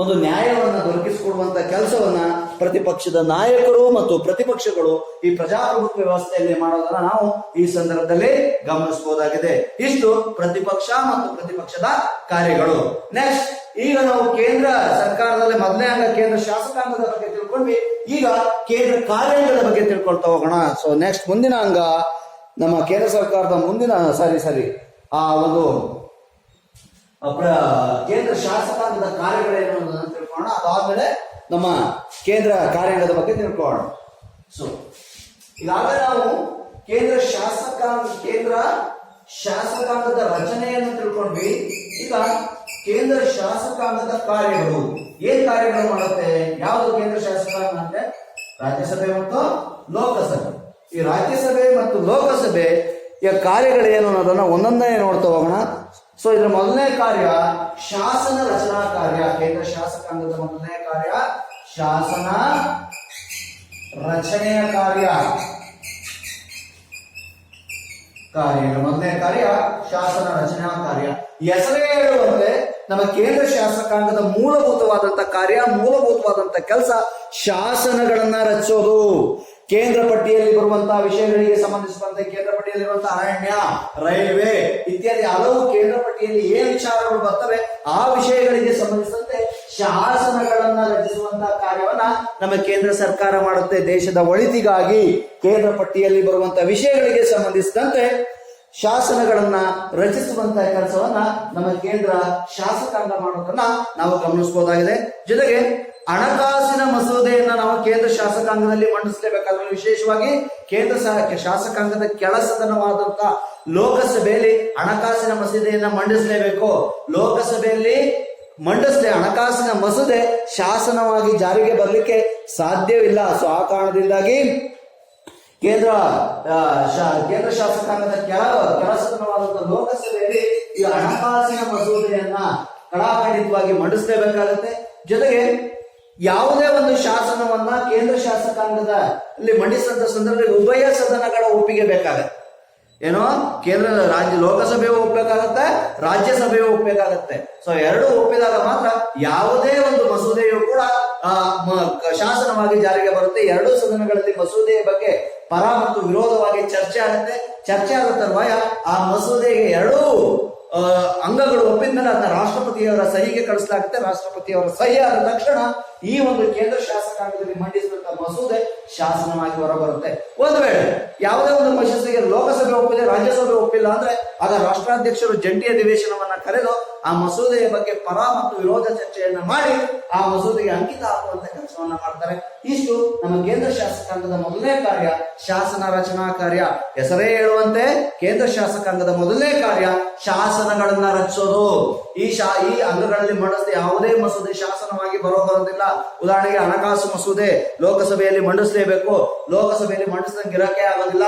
S1: ಒಂದು ನ್ಯಾಯವನ್ನ ದೊರಕಿಸಿಕೊಡುವಂತ ಕೆಲಸವನ್ನ ಪ್ರತಿಪಕ್ಷದ ನಾಯಕರು ಮತ್ತು ಪ್ರತಿಪಕ್ಷಗಳು ಈ ಪ್ರಜಾಪ್ರಭುತ್ವ ವ್ಯವಸ್ಥೆಯಲ್ಲಿ ಮಾಡೋದನ್ನ ನಾವು ಈ ಸಂದರ್ಭದಲ್ಲಿ ಗಮನಿಸಬಹುದಾಗಿದೆ. ಇಷ್ಟು ಪ್ರತಿಪಕ್ಷ ಮತ್ತು ಪ್ರತಿಪಕ್ಷದ ಕಾರ್ಯಗಳು. ನೆಕ್ಸ್ಟ್ ಈಗ ನಾವು ಕೇಂದ್ರ ಸರ್ಕಾರದಲ್ಲಿ ಮೊದಲನೇ ಅಂಗ ಕೇಂದ್ರ ಶಾಸಕಾಂಗದ ಬಗ್ಗೆ ತಿಳ್ಕೊಂಡ್ವಿ. ಈಗ ಕೇಂದ್ರ ಕಾರ್ಯಾಂಗದ ಬಗ್ಗೆ ತಿಳ್ಕೊಳ್ತಾ ಹೋಗೋಣ. ಸೊ ನೆಕ್ಸ್ಟ್ ಮುಂದಿನ ಅಂಗ ನಮ್ಮ ಕೇಂದ್ರ ಸರ್ಕಾರದ ಮುಂದಿನ ಸರಿ ಸರಿ ಆ ಒಂದು ಕೇಂದ್ರ ಶಾಸಕಾಂಗದ ಕಾರ್ಯಗಳೇನು ಅನ್ನೋದನ್ನ ತಿಳ್ಕೊಳ್ಳೋಣ. ಅದಾದ್ಮೇಲೆ ನಮ್ಮ ಕೇಂದ್ರ ಕಾರ್ಯಾಂಗದ ಬಗ್ಗೆ ತಿಳ್ಕೊಳ್ಳೋಣ. ಸೊ ಈಗಾಗಲೇ ನಾವು ಕೇಂದ್ರ ಶಾಸಕಾಂಗ, ಕೇಂದ್ರ ಶಾಸಕಾಂಗದ ರಚನೆಯನ್ನು ತಿಳ್ಕೊಂಡ್ವಿ. ಈಗ ಕೇಂದ್ರ ಶಾಸಕಾಂಗದ ಕಾರ್ಯಗಳು ಏನ್ ಕಾರ್ಯಗಳು ಮಾಡುತ್ತೆ? ಯಾವುದು ಕೇಂದ್ರ ಶಾಸಕಾಂಗ ಅಂದ್ರೆ? ರಾಜ್ಯಸಭೆ ಮತ್ತು ಲೋಕಸಭೆ. ಈ ರಾಜ್ಯಸಭೆ ಮತ್ತು ಲೋಕಸಭೆ ಕಾರ್ಯಗಳೇನು ಅನ್ನೋದನ್ನ ಒಂದೊಂದೇ ನೋಡ್ತಾ ಹೋಗೋಣ. ಸೊ ಇದರ ಮೊದಲನೇ ಕಾರ್ಯ ಶಾಸನ ರಚನಾ ಕಾರ್ಯ. ಕೇಂದ್ರ ಶಾಸಕಾಂಗದ ಮೊದಲನೇ ಕಾರ್ಯ ಶಾಸನ ರಚನೆಯ ಕಾರ್ಯ. ಕಾರ್ಯ ಮೊದಲನೇ ಕಾರ್ಯ ಶಾಸನ ರಚನಾ ಕಾರ್ಯ. ಹೆಸರೇ ಹೇಳುವಂತೆ ನಮ್ಮ ಕೇಂದ್ರ ಶಾಸಕಾಂಗದ ಮೂಲಭೂತವಾದಂತ ಕಾರ್ಯ, ಮೂಲಭೂತವಾದಂತ ಕೆಲಸ ಶಾಸನಗಳನ್ನ ರಚಿಸೋದು. ಕೇಂದ್ರ ಪಟ್ಟಿಯಲ್ಲಿ ಬರುವಂತಹ ವಿಷಯಗಳಿಗೆ ಸಂಬಂಧಿಸಿದಂತೆ ಕೇಂದ್ರ ಪಟ್ಟಿಯಲ್ಲಿರುವಂತಹ ಅರಣ್ಯ, ರೈಲ್ವೆ ಇತ್ಯಾದಿ ಹಲವು ಕೇಂದ್ರ ಪಟ್ಟಿಯಲ್ಲಿ ಏನ್ ವಿಚಾರಗಳು ಬರ್ತವೆ, ಆ ವಿಷಯಗಳಿಗೆ ಸಂಬಂಧಿಸಿದಂತೆ ಶಾಸನಗಳನ್ನ ರಚಿಸುವಂತಹ ಕಾರ್ಯವನ್ನ ನಮ್ಮ ಕೇಂದ್ರ ಸರ್ಕಾರ ಮಾಡುತ್ತೆ. ದೇಶದ ಒಳಿತಿಗಾಗಿ ಕೇಂದ್ರ ಪಟ್ಟಿಯಲ್ಲಿ ಬರುವಂತಹ ವಿಷಯಗಳಿಗೆ ಸಂಬಂಧಿಸಿದಂತೆ ಶಾಸನಗಳನ್ನ ರಚಿಸುವಂತಹ ಕೆಲಸವನ್ನ ನಮ್ಮ ಕೇಂದ್ರ ಶಾಸಕಾಂಗ ಮಾಡೋದನ್ನ ನಾವು ಗಮನಿಸಬಹುದಾಗಿದೆ. ಜೊತೆಗೆ ಹಣಕಾಸಿನ ಮಸೂದೆಯನ್ನ ನಾವು ಕೇಂದ್ರ ಶಾಸಕಾಂಗದಲ್ಲಿ ಮಂಡಿಸಲೇಬೇಕಾದ್ರೆ ವಿಶೇಷವಾಗಿ ಕೇಂದ್ರ ಶಾಸಕಾಂಗದ ಕೆಳಸದನವಾದಂತ ಲೋಕಸಭೆಯಲ್ಲಿ ಹಣಕಾಸಿನ ಮಸೂದೆಯನ್ನ ಮಂಡಿಸಲೇಬೇಕು. ಲೋಕಸಭೆಯಲ್ಲಿ ಮಂಡಿಸದೆ ಹಣಕಾಸಿನ ಮಸೂದೆ ಶಾಸನವಾಗಿ ಜಾರಿಗೆ ಬರಲಿಕ್ಕೆ ಸಾಧ್ಯವಿಲ್ಲ. ಸೊ ಆ ಕಾರಣದಿಂದಾಗಿ ಕೇಂದ್ರ ಕೇಂದ್ರ ಶಾಸಕಾಂಗದ ಕೆಳ ಲೋಕಸಭೆಯಲ್ಲಿ ಈ ಹಣಕಾಸಿನ ಮಸೂದೆಯನ್ನ ಕಡಾಖಂಡಿತವಾಗಿ ಮಂಡಿಸಲೇಬೇಕಾಗುತ್ತೆ. ಜೊತೆಗೆ ಯಾವುದೇ ಒಂದು ಶಾಸನವನ್ನ ಕೇಂದ್ರ ಶಾಸಕಾಂಗದ ಅಲ್ಲಿ ಮಂಡಿಸಿದಂತ ಸಂದರ್ಭದಲ್ಲಿ ಉಭಯ ಸದನಗಳ ಒಪ್ಪಿಗೆ ಬೇಕಾಗತ್ತೆ. ಏನೋ ಕೇಂದ್ರ ರಾಜ್ಯ ಲೋಕಸಭೆಯು ಒಪ್ಪಬೇಕಾಗತ್ತೆ ರಾಜ್ಯಸಭೆಯು ಒಪ್ಪಬೇಕಾಗತ್ತೆ ಸೊ ಎರಡು ಒಪ್ಪಿದಾಗ ಮಾತ್ರ ಯಾವುದೇ ಒಂದು ಮಸೂದೆಯು ಕೂಡ ಆ, ಶಾಸನವಾಗಿ ಜಾರಿಗೆ ಬರುತ್ತೆ. ಎರಡೂ ಸದನಗಳಲ್ಲಿ ಮಸೂದೆಯ ಬಗ್ಗೆ ಪರ ಮತ್ತು ವಿರೋಧವಾಗಿ ಚರ್ಚೆ ಆಗುತ್ತೆ. ಚರ್ಚೆ ಆದ ತರುವಾಯ ಆ ಮಸೂದೆಗೆ ಎರಡೂ ಅಂಗಗಳು ಒಪ್ಪಿದ್ಮೇಲೆ ಅದನ್ನ ರಾಷ್ಟ್ರಪತಿಯವರ ಸಹಿಗೆ ಕಳಿಸಲಾಗುತ್ತೆ. ರಾಷ್ಟ್ರಪತಿಯವರ ಸಹಿ ಆದ ತಕ್ಷಣ ಈ ಒಂದು ಕೇಂದ್ರ ಶಾಸಕಾಂಗದಲ್ಲಿ ಮಂಡಿಸಿದಂತಹ ಮಸೂದೆ ಶಾಸನವಾಗಿ ಹೊರಬರುತ್ತೆ. ಒಂದು ವೇಳೆ ಯಾವುದೇ ಒಂದು ಮಸೂದೆಗೆ ಲೋಕಸಭೆ ಒಪ್ಪಿದೆ ರಾಜ್ಯಸಭೆ ಒಪ್ಪಿಲ್ಲ ಅಂದ್ರೆ ಆಗ ರಾಷ್ಟ್ರಾಧ್ಯಕ್ಷರು ಜಂಟಿ ಅಧಿವೇಶನವನ್ನ ಕರೆದು ಆ ಮಸೂದೆಯ ಬಗ್ಗೆ ಪರ ಮತ್ತು ವಿರೋಧ ಚರ್ಚೆಯನ್ನ ಮಾಡಿ ಆ ಮಸೂದೆಗೆ ಅಂಕಿತ ಹಾಕುವಂತ ಕೆಲಸವನ್ನ ಮಾಡ್ತಾರೆ. ಇಷ್ಟು ನಮ್ಮ ಕೇಂದ್ರ ಶಾಸಕಾಂಗದ ಮೊದಲನೇ ಕಾರ್ಯ, ಶಾಸನ ರಚನಾ ಕಾರ್ಯ. ಹೆಸರೇ ಹೇಳುವಂತೆ ಕೇಂದ್ರ ಶಾಸಕಾಂಗದ ಮೊದಲನೇ ಕಾರ್ಯ ಶಾಸನಗಳನ್ನ ರಚಿಸೋದು. ಈ ಶಾ, ಈ ಅಂಗಗಳಲ್ಲಿ ಮಂಡಿಸಿದ ಯಾವುದೇ ಮಸೂದೆ ಶಾಸನವಾಗಿ ಬರೋ ಬರೋದಿಲ್ಲ. ಉದಾಹರಣೆಗೆ ಹಣಕಾಸು ಮಸೂದೆ ಲೋಕಸಭೆಯಲ್ಲಿ ಮಂಡಿಸಲೇಬೇಕು. ಲೋಕಸಭೆಯಲ್ಲಿ ಮಂಡಿಸಿದಂಗೆ ಇರೋಕೆ ಆಗೋದಿಲ್ಲ.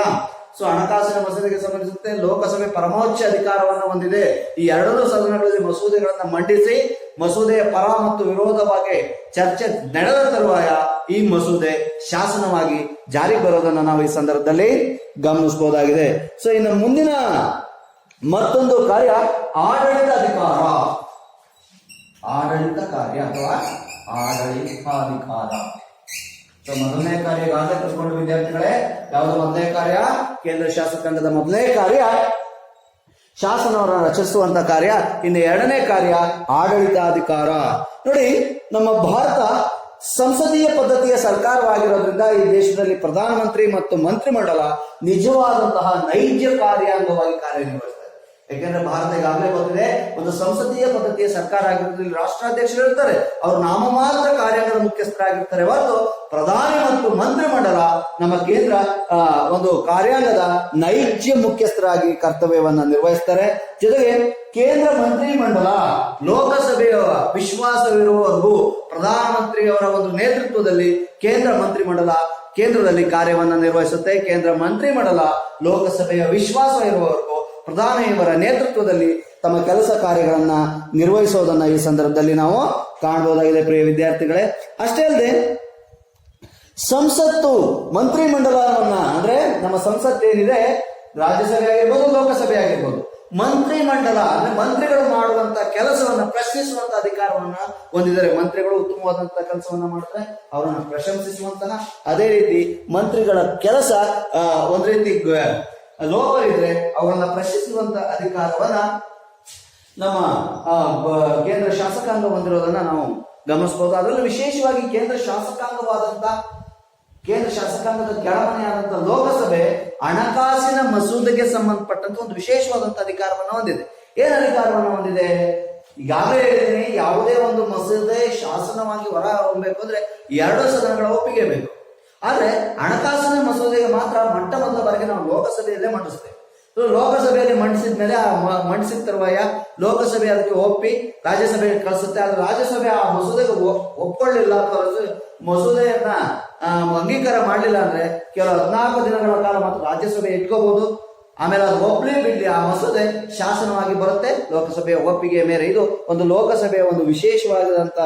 S1: ಸೊ ಹಣಕಾಸಿನ ಮಸೂದೆಗೆ ಸಂಬಂಧಿಸಿದಂತೆ ಲೋಕಸಭೆ ಪರಮೋಚ್ಚ ಅಧಿಕಾರವನ್ನು ಹೊಂದಿದೆ. ಈ ಎರಡೂ ಸದನಗಳಲ್ಲಿ ಮಸೂದೆಗಳನ್ನು ಮಂಡಿಸಿ, ಮಸೂದೆಯ ಪರ ಮತ್ತು ವಿರೋಧವಾಗಿ ಚರ್ಚೆ ನಡೆದ ತರುವಾಯ ಈ ಮಸೂದೆ ಶಾಸನವಾಗಿ ಜಾರಿ ಬರೋದನ್ನ ನಾವು ಈ ಸಂದರ್ಭದಲ್ಲಿ ಗಮನಿಸಬಹುದಾಗಿದೆ. ಸೊ ಇನ್ನು ಮುಂದಿನ ಮತ್ತೊಂದು ಕಾರ್ಯ ಆಡಳಿತ ಅಧಿಕಾರ ಆಡಳಿತ ಕಾರ್ಯ ಅಥವಾ ಆಡಳಿತಾಧಿಕಾರ. ಸೊ, ಮೊದಲನೇ ಕಾರ್ಯ ಈಗಾಗಲೇ ತಿಳ್ಕೊಂಡು ವಿದ್ಯಾರ್ಥಿಗಳೇ, ಯಾವುದು ಮೊದಲನೇ ಕಾರ್ಯ? ಕೇಂದ್ರ ಶಾಸಕಾಂಗದ ಮೊದಲನೇ ಕಾರ್ಯ. ಶಾಸನವನ್ನು ರಚಿಸುವಂತ ಕಾರ್ಯ. ಇನ್ನು ಎರಡನೇ ಕಾರ್ಯ ಆಡಳಿತಾಧಿಕಾರ. ನೋಡಿ, ನಮ್ಮ ಭಾರತ ಸಂಸದೀಯ ಪದ್ಧತಿಯ ಸರ್ಕಾರವಾಗಿರೋದ್ರಿಂದ ಈ ದೇಶದಲ್ಲಿ ಪ್ರಧಾನಮಂತ್ರಿ ಮತ್ತು ಮಂತ್ರಿಮಂಡಲ ನಿಜವಾದಂತಹ ನೈಜ ಕಾರ್ಯಾಂಗವಾಗಿ ಕಾರ್ಯನಿರ್ವಹಿಸ್ತಾರೆ ಯಾಕೆಂದ್ರೆ ಭಾರತ ಈಗಾಗಲೇ ಗೊತ್ತಿದೆ ಒಂದು ಸಂಸದೀಯ ಪದ್ಧತಿಯ ಸರ್ಕಾರ ಆಗಿರೋದ್ರಲ್ಲಿ ರಾಷ್ಟ್ರಾಧ್ಯಕ್ಷರು ಇರ್ತಾರೆ. ಅವರು ನಾಮಮಾತ್ರ ಕಾರ್ಯಾಂಗದ ಮುಖ್ಯಸ್ಥರಾಗಿರ್ತಾರೆ. ಹೊರತು ಪ್ರಧಾನಿ ಮತ್ತು ಮಂತ್ರಿಮಂಡಲ ನಮ್ಮ ಕೇಂದ್ರ ಒಂದು ಕಾರ್ಯಾಂಗದ ನೈಜ ಮುಖ್ಯಸ್ಥರಾಗಿ ಕರ್ತವ್ಯವನ್ನ ನಿರ್ವಹಿಸ್ತಾರೆ. ಜೊತೆಗೆ ಕೇಂದ್ರ ಮಂತ್ರಿಮಂಡಲ ಲೋಕಸಭೆಯ ವಿಶ್ವಾಸವಿರುವವರೆಗೂ ಪ್ರಧಾನಮಂತ್ರಿಯವರ ಒಂದು ನೇತೃತ್ವದಲ್ಲಿ ಕೇಂದ್ರ ಮಂತ್ರಿಮಂಡಲ ಕೇಂದ್ರದಲ್ಲಿ ಕಾರ್ಯವನ್ನ ನಿರ್ವಹಿಸುತ್ತೆ. ಕೇಂದ್ರ ಮಂತ್ರಿಮಂಡಲ ಲೋಕಸಭೆಯ ವಿಶ್ವಾಸ ಇರುವವರೆಗೂ ಪ್ರಧಾನಿಯವರ ನೇತೃತ್ವದಲ್ಲಿ ತಮ್ಮ ಕೆಲಸ ಕಾರ್ಯಗಳನ್ನ ನಿರ್ವಹಿಸೋದನ್ನ ಈ ಸಂದರ್ಭದಲ್ಲಿ ನಾವು ಕಾಣಬಹುದಾಗಿದೆ ಪ್ರಿಯ ವಿದ್ಯಾರ್ಥಿಗಳೇ. ಅಷ್ಟೇ ಅಲ್ಲದೆ, ಸಂಸತ್ತು ಮಂತ್ರಿಮಂಡಲವನ್ನ, ಅಂದ್ರೆ ನಮ್ಮ ಸಂಸತ್ ಏನಿದೆ? ರಾಜ್ಯಸಭೆ ಆಗಿರ್ಬೋದು, ಲೋಕಸಭೆ ಆಗಿರ್ಬೋದು. ಮಂತ್ರಿಮಂಡಲ, ಅಂದ್ರೆ ಮಂತ್ರಿಗಳು ಮಾಡುವಂತ ಕೆಲಸವನ್ನ, ಪ್ರಶ್ನಿಸುವಂತ ಅಧಿಕಾರವನ್ನ ಹೊಂದಿದ್ದಾರೆ. ಮಂತ್ರಿಗಳು ಉತ್ತಮವಾದಂತ ಕೆಲಸವನ್ನ ಮಾಡ್ತಾರೆ, ಅವರನ್ನು ಪ್ರಶಂಸಿಸುವಂತಹ, ಅದೇ ರೀತಿ ಮಂತ್ರಿಗಳ ಕೆಲಸ ಒಂದ್ ರೀತಿ ಲೋಪ ಇದ್ರೆ ಅವರನ್ನ ಪ್ರಶ್ನಿಸುವಂತ ಅಧಿಕಾರವನ್ನ ನಮ್ಮ ಕೇಂದ್ರ ಶಾಸಕಾಂಗ ಹೊಂದಿರೋದನ್ನ ನಾವು ಗಮನಿಸಬಹುದು ಅದರಲ್ಲೂ ವಿಶೇಷವಾಗಿ ಕೇಂದ್ರ ಶಾಸಕಾಂಗವಾದಂತ, ಕೇಂದ್ರ ಶಾಸಕಾಂಗದ ಕೆಳಮನೆಯಾದಂತ ಲೋಕಸಭೆ ಹಣಕಾಸಿನ ಮಸೂದೆಗೆ ಸಂಬಂಧಪಟ್ಟಂತ ಒಂದು ವಿಶೇಷವಾದಂತ ಅಧಿಕಾರವನ್ನು ಹೊಂದಿದೆ. ಏನ್ ಅಧಿಕಾರವನ್ನು ಹೊಂದಿದೆ? ಈಗಾಗಲೇ ಹೇಳಿದ್ದೀನಿ ಯಾವುದೇ ಒಂದು ಮಸೂದೆ ಶಾಸನವಾಗಿ ಹೊರ ಹೋಗ್ಬೇಕು ಅಂದ್ರೆ ಎರಡು ಸದನಗಳ ಒಪ್ಪಿಗೆ ಬೇಕು. ಆದ್ರೆ ಹಣಕಾಸಿನ ಮಸೂದೆಗೆ ಮಾತ್ರ ಮೊಟ್ಟ ಮೊದಲ ನಾವು ಲೋಕಸಭೆಯಲ್ಲೇ ಮಂಡಿಸ್ತೇವೆ ಲೋಕಸಭೆಯಲ್ಲಿ ಮಂಡಿಸಿದ ಮೇಲೆ ಆ ಮಂಡಿಸಿದ ತರುವಾಯ ಲೋಕಸಭೆ ಅದಕ್ಕೆ ಒಪ್ಪಿ ರಾಜ್ಯಸಭೆಗೆ ಕಳಿಸುತ್ತೆ. ಆದ್ರೆ ರಾಜ್ಯಸಭೆ ಆ ಮಸೂದೆಗೆ ಒಪ್ಕೊಳ್ಳಿಲ್ಲ ಅಥವಾ ಮಸೂದೆಯನ್ನ ಅಂಗೀಕಾರ ಮಾಡಲಿಲ್ಲ ಅಂದ್ರೆ ಕೇವಲ ಹದಿನಾಲ್ಕು ದಿನಗಳ ಕಾಲ ಮಾತ್ರ ರಾಜ್ಯಸಭೆ ಇಟ್ಕೋಬಹುದು ಆಮೇಲೆ ಅದು ಒಪ್ಪಲಿ ಬಿಡ್ಲಿ, ಆ ಮಸೂದೆ ಶಾಸನವಾಗಿ ಬರುತ್ತೆ. ಲೋಕಸಭೆಯ ಒಪ್ಪಿಗೆ ಮೇರೆ ಇದು ಒಂದು ಲೋಕಸಭೆಯ ಒಂದು ವಿಶೇಷವಾದಂತ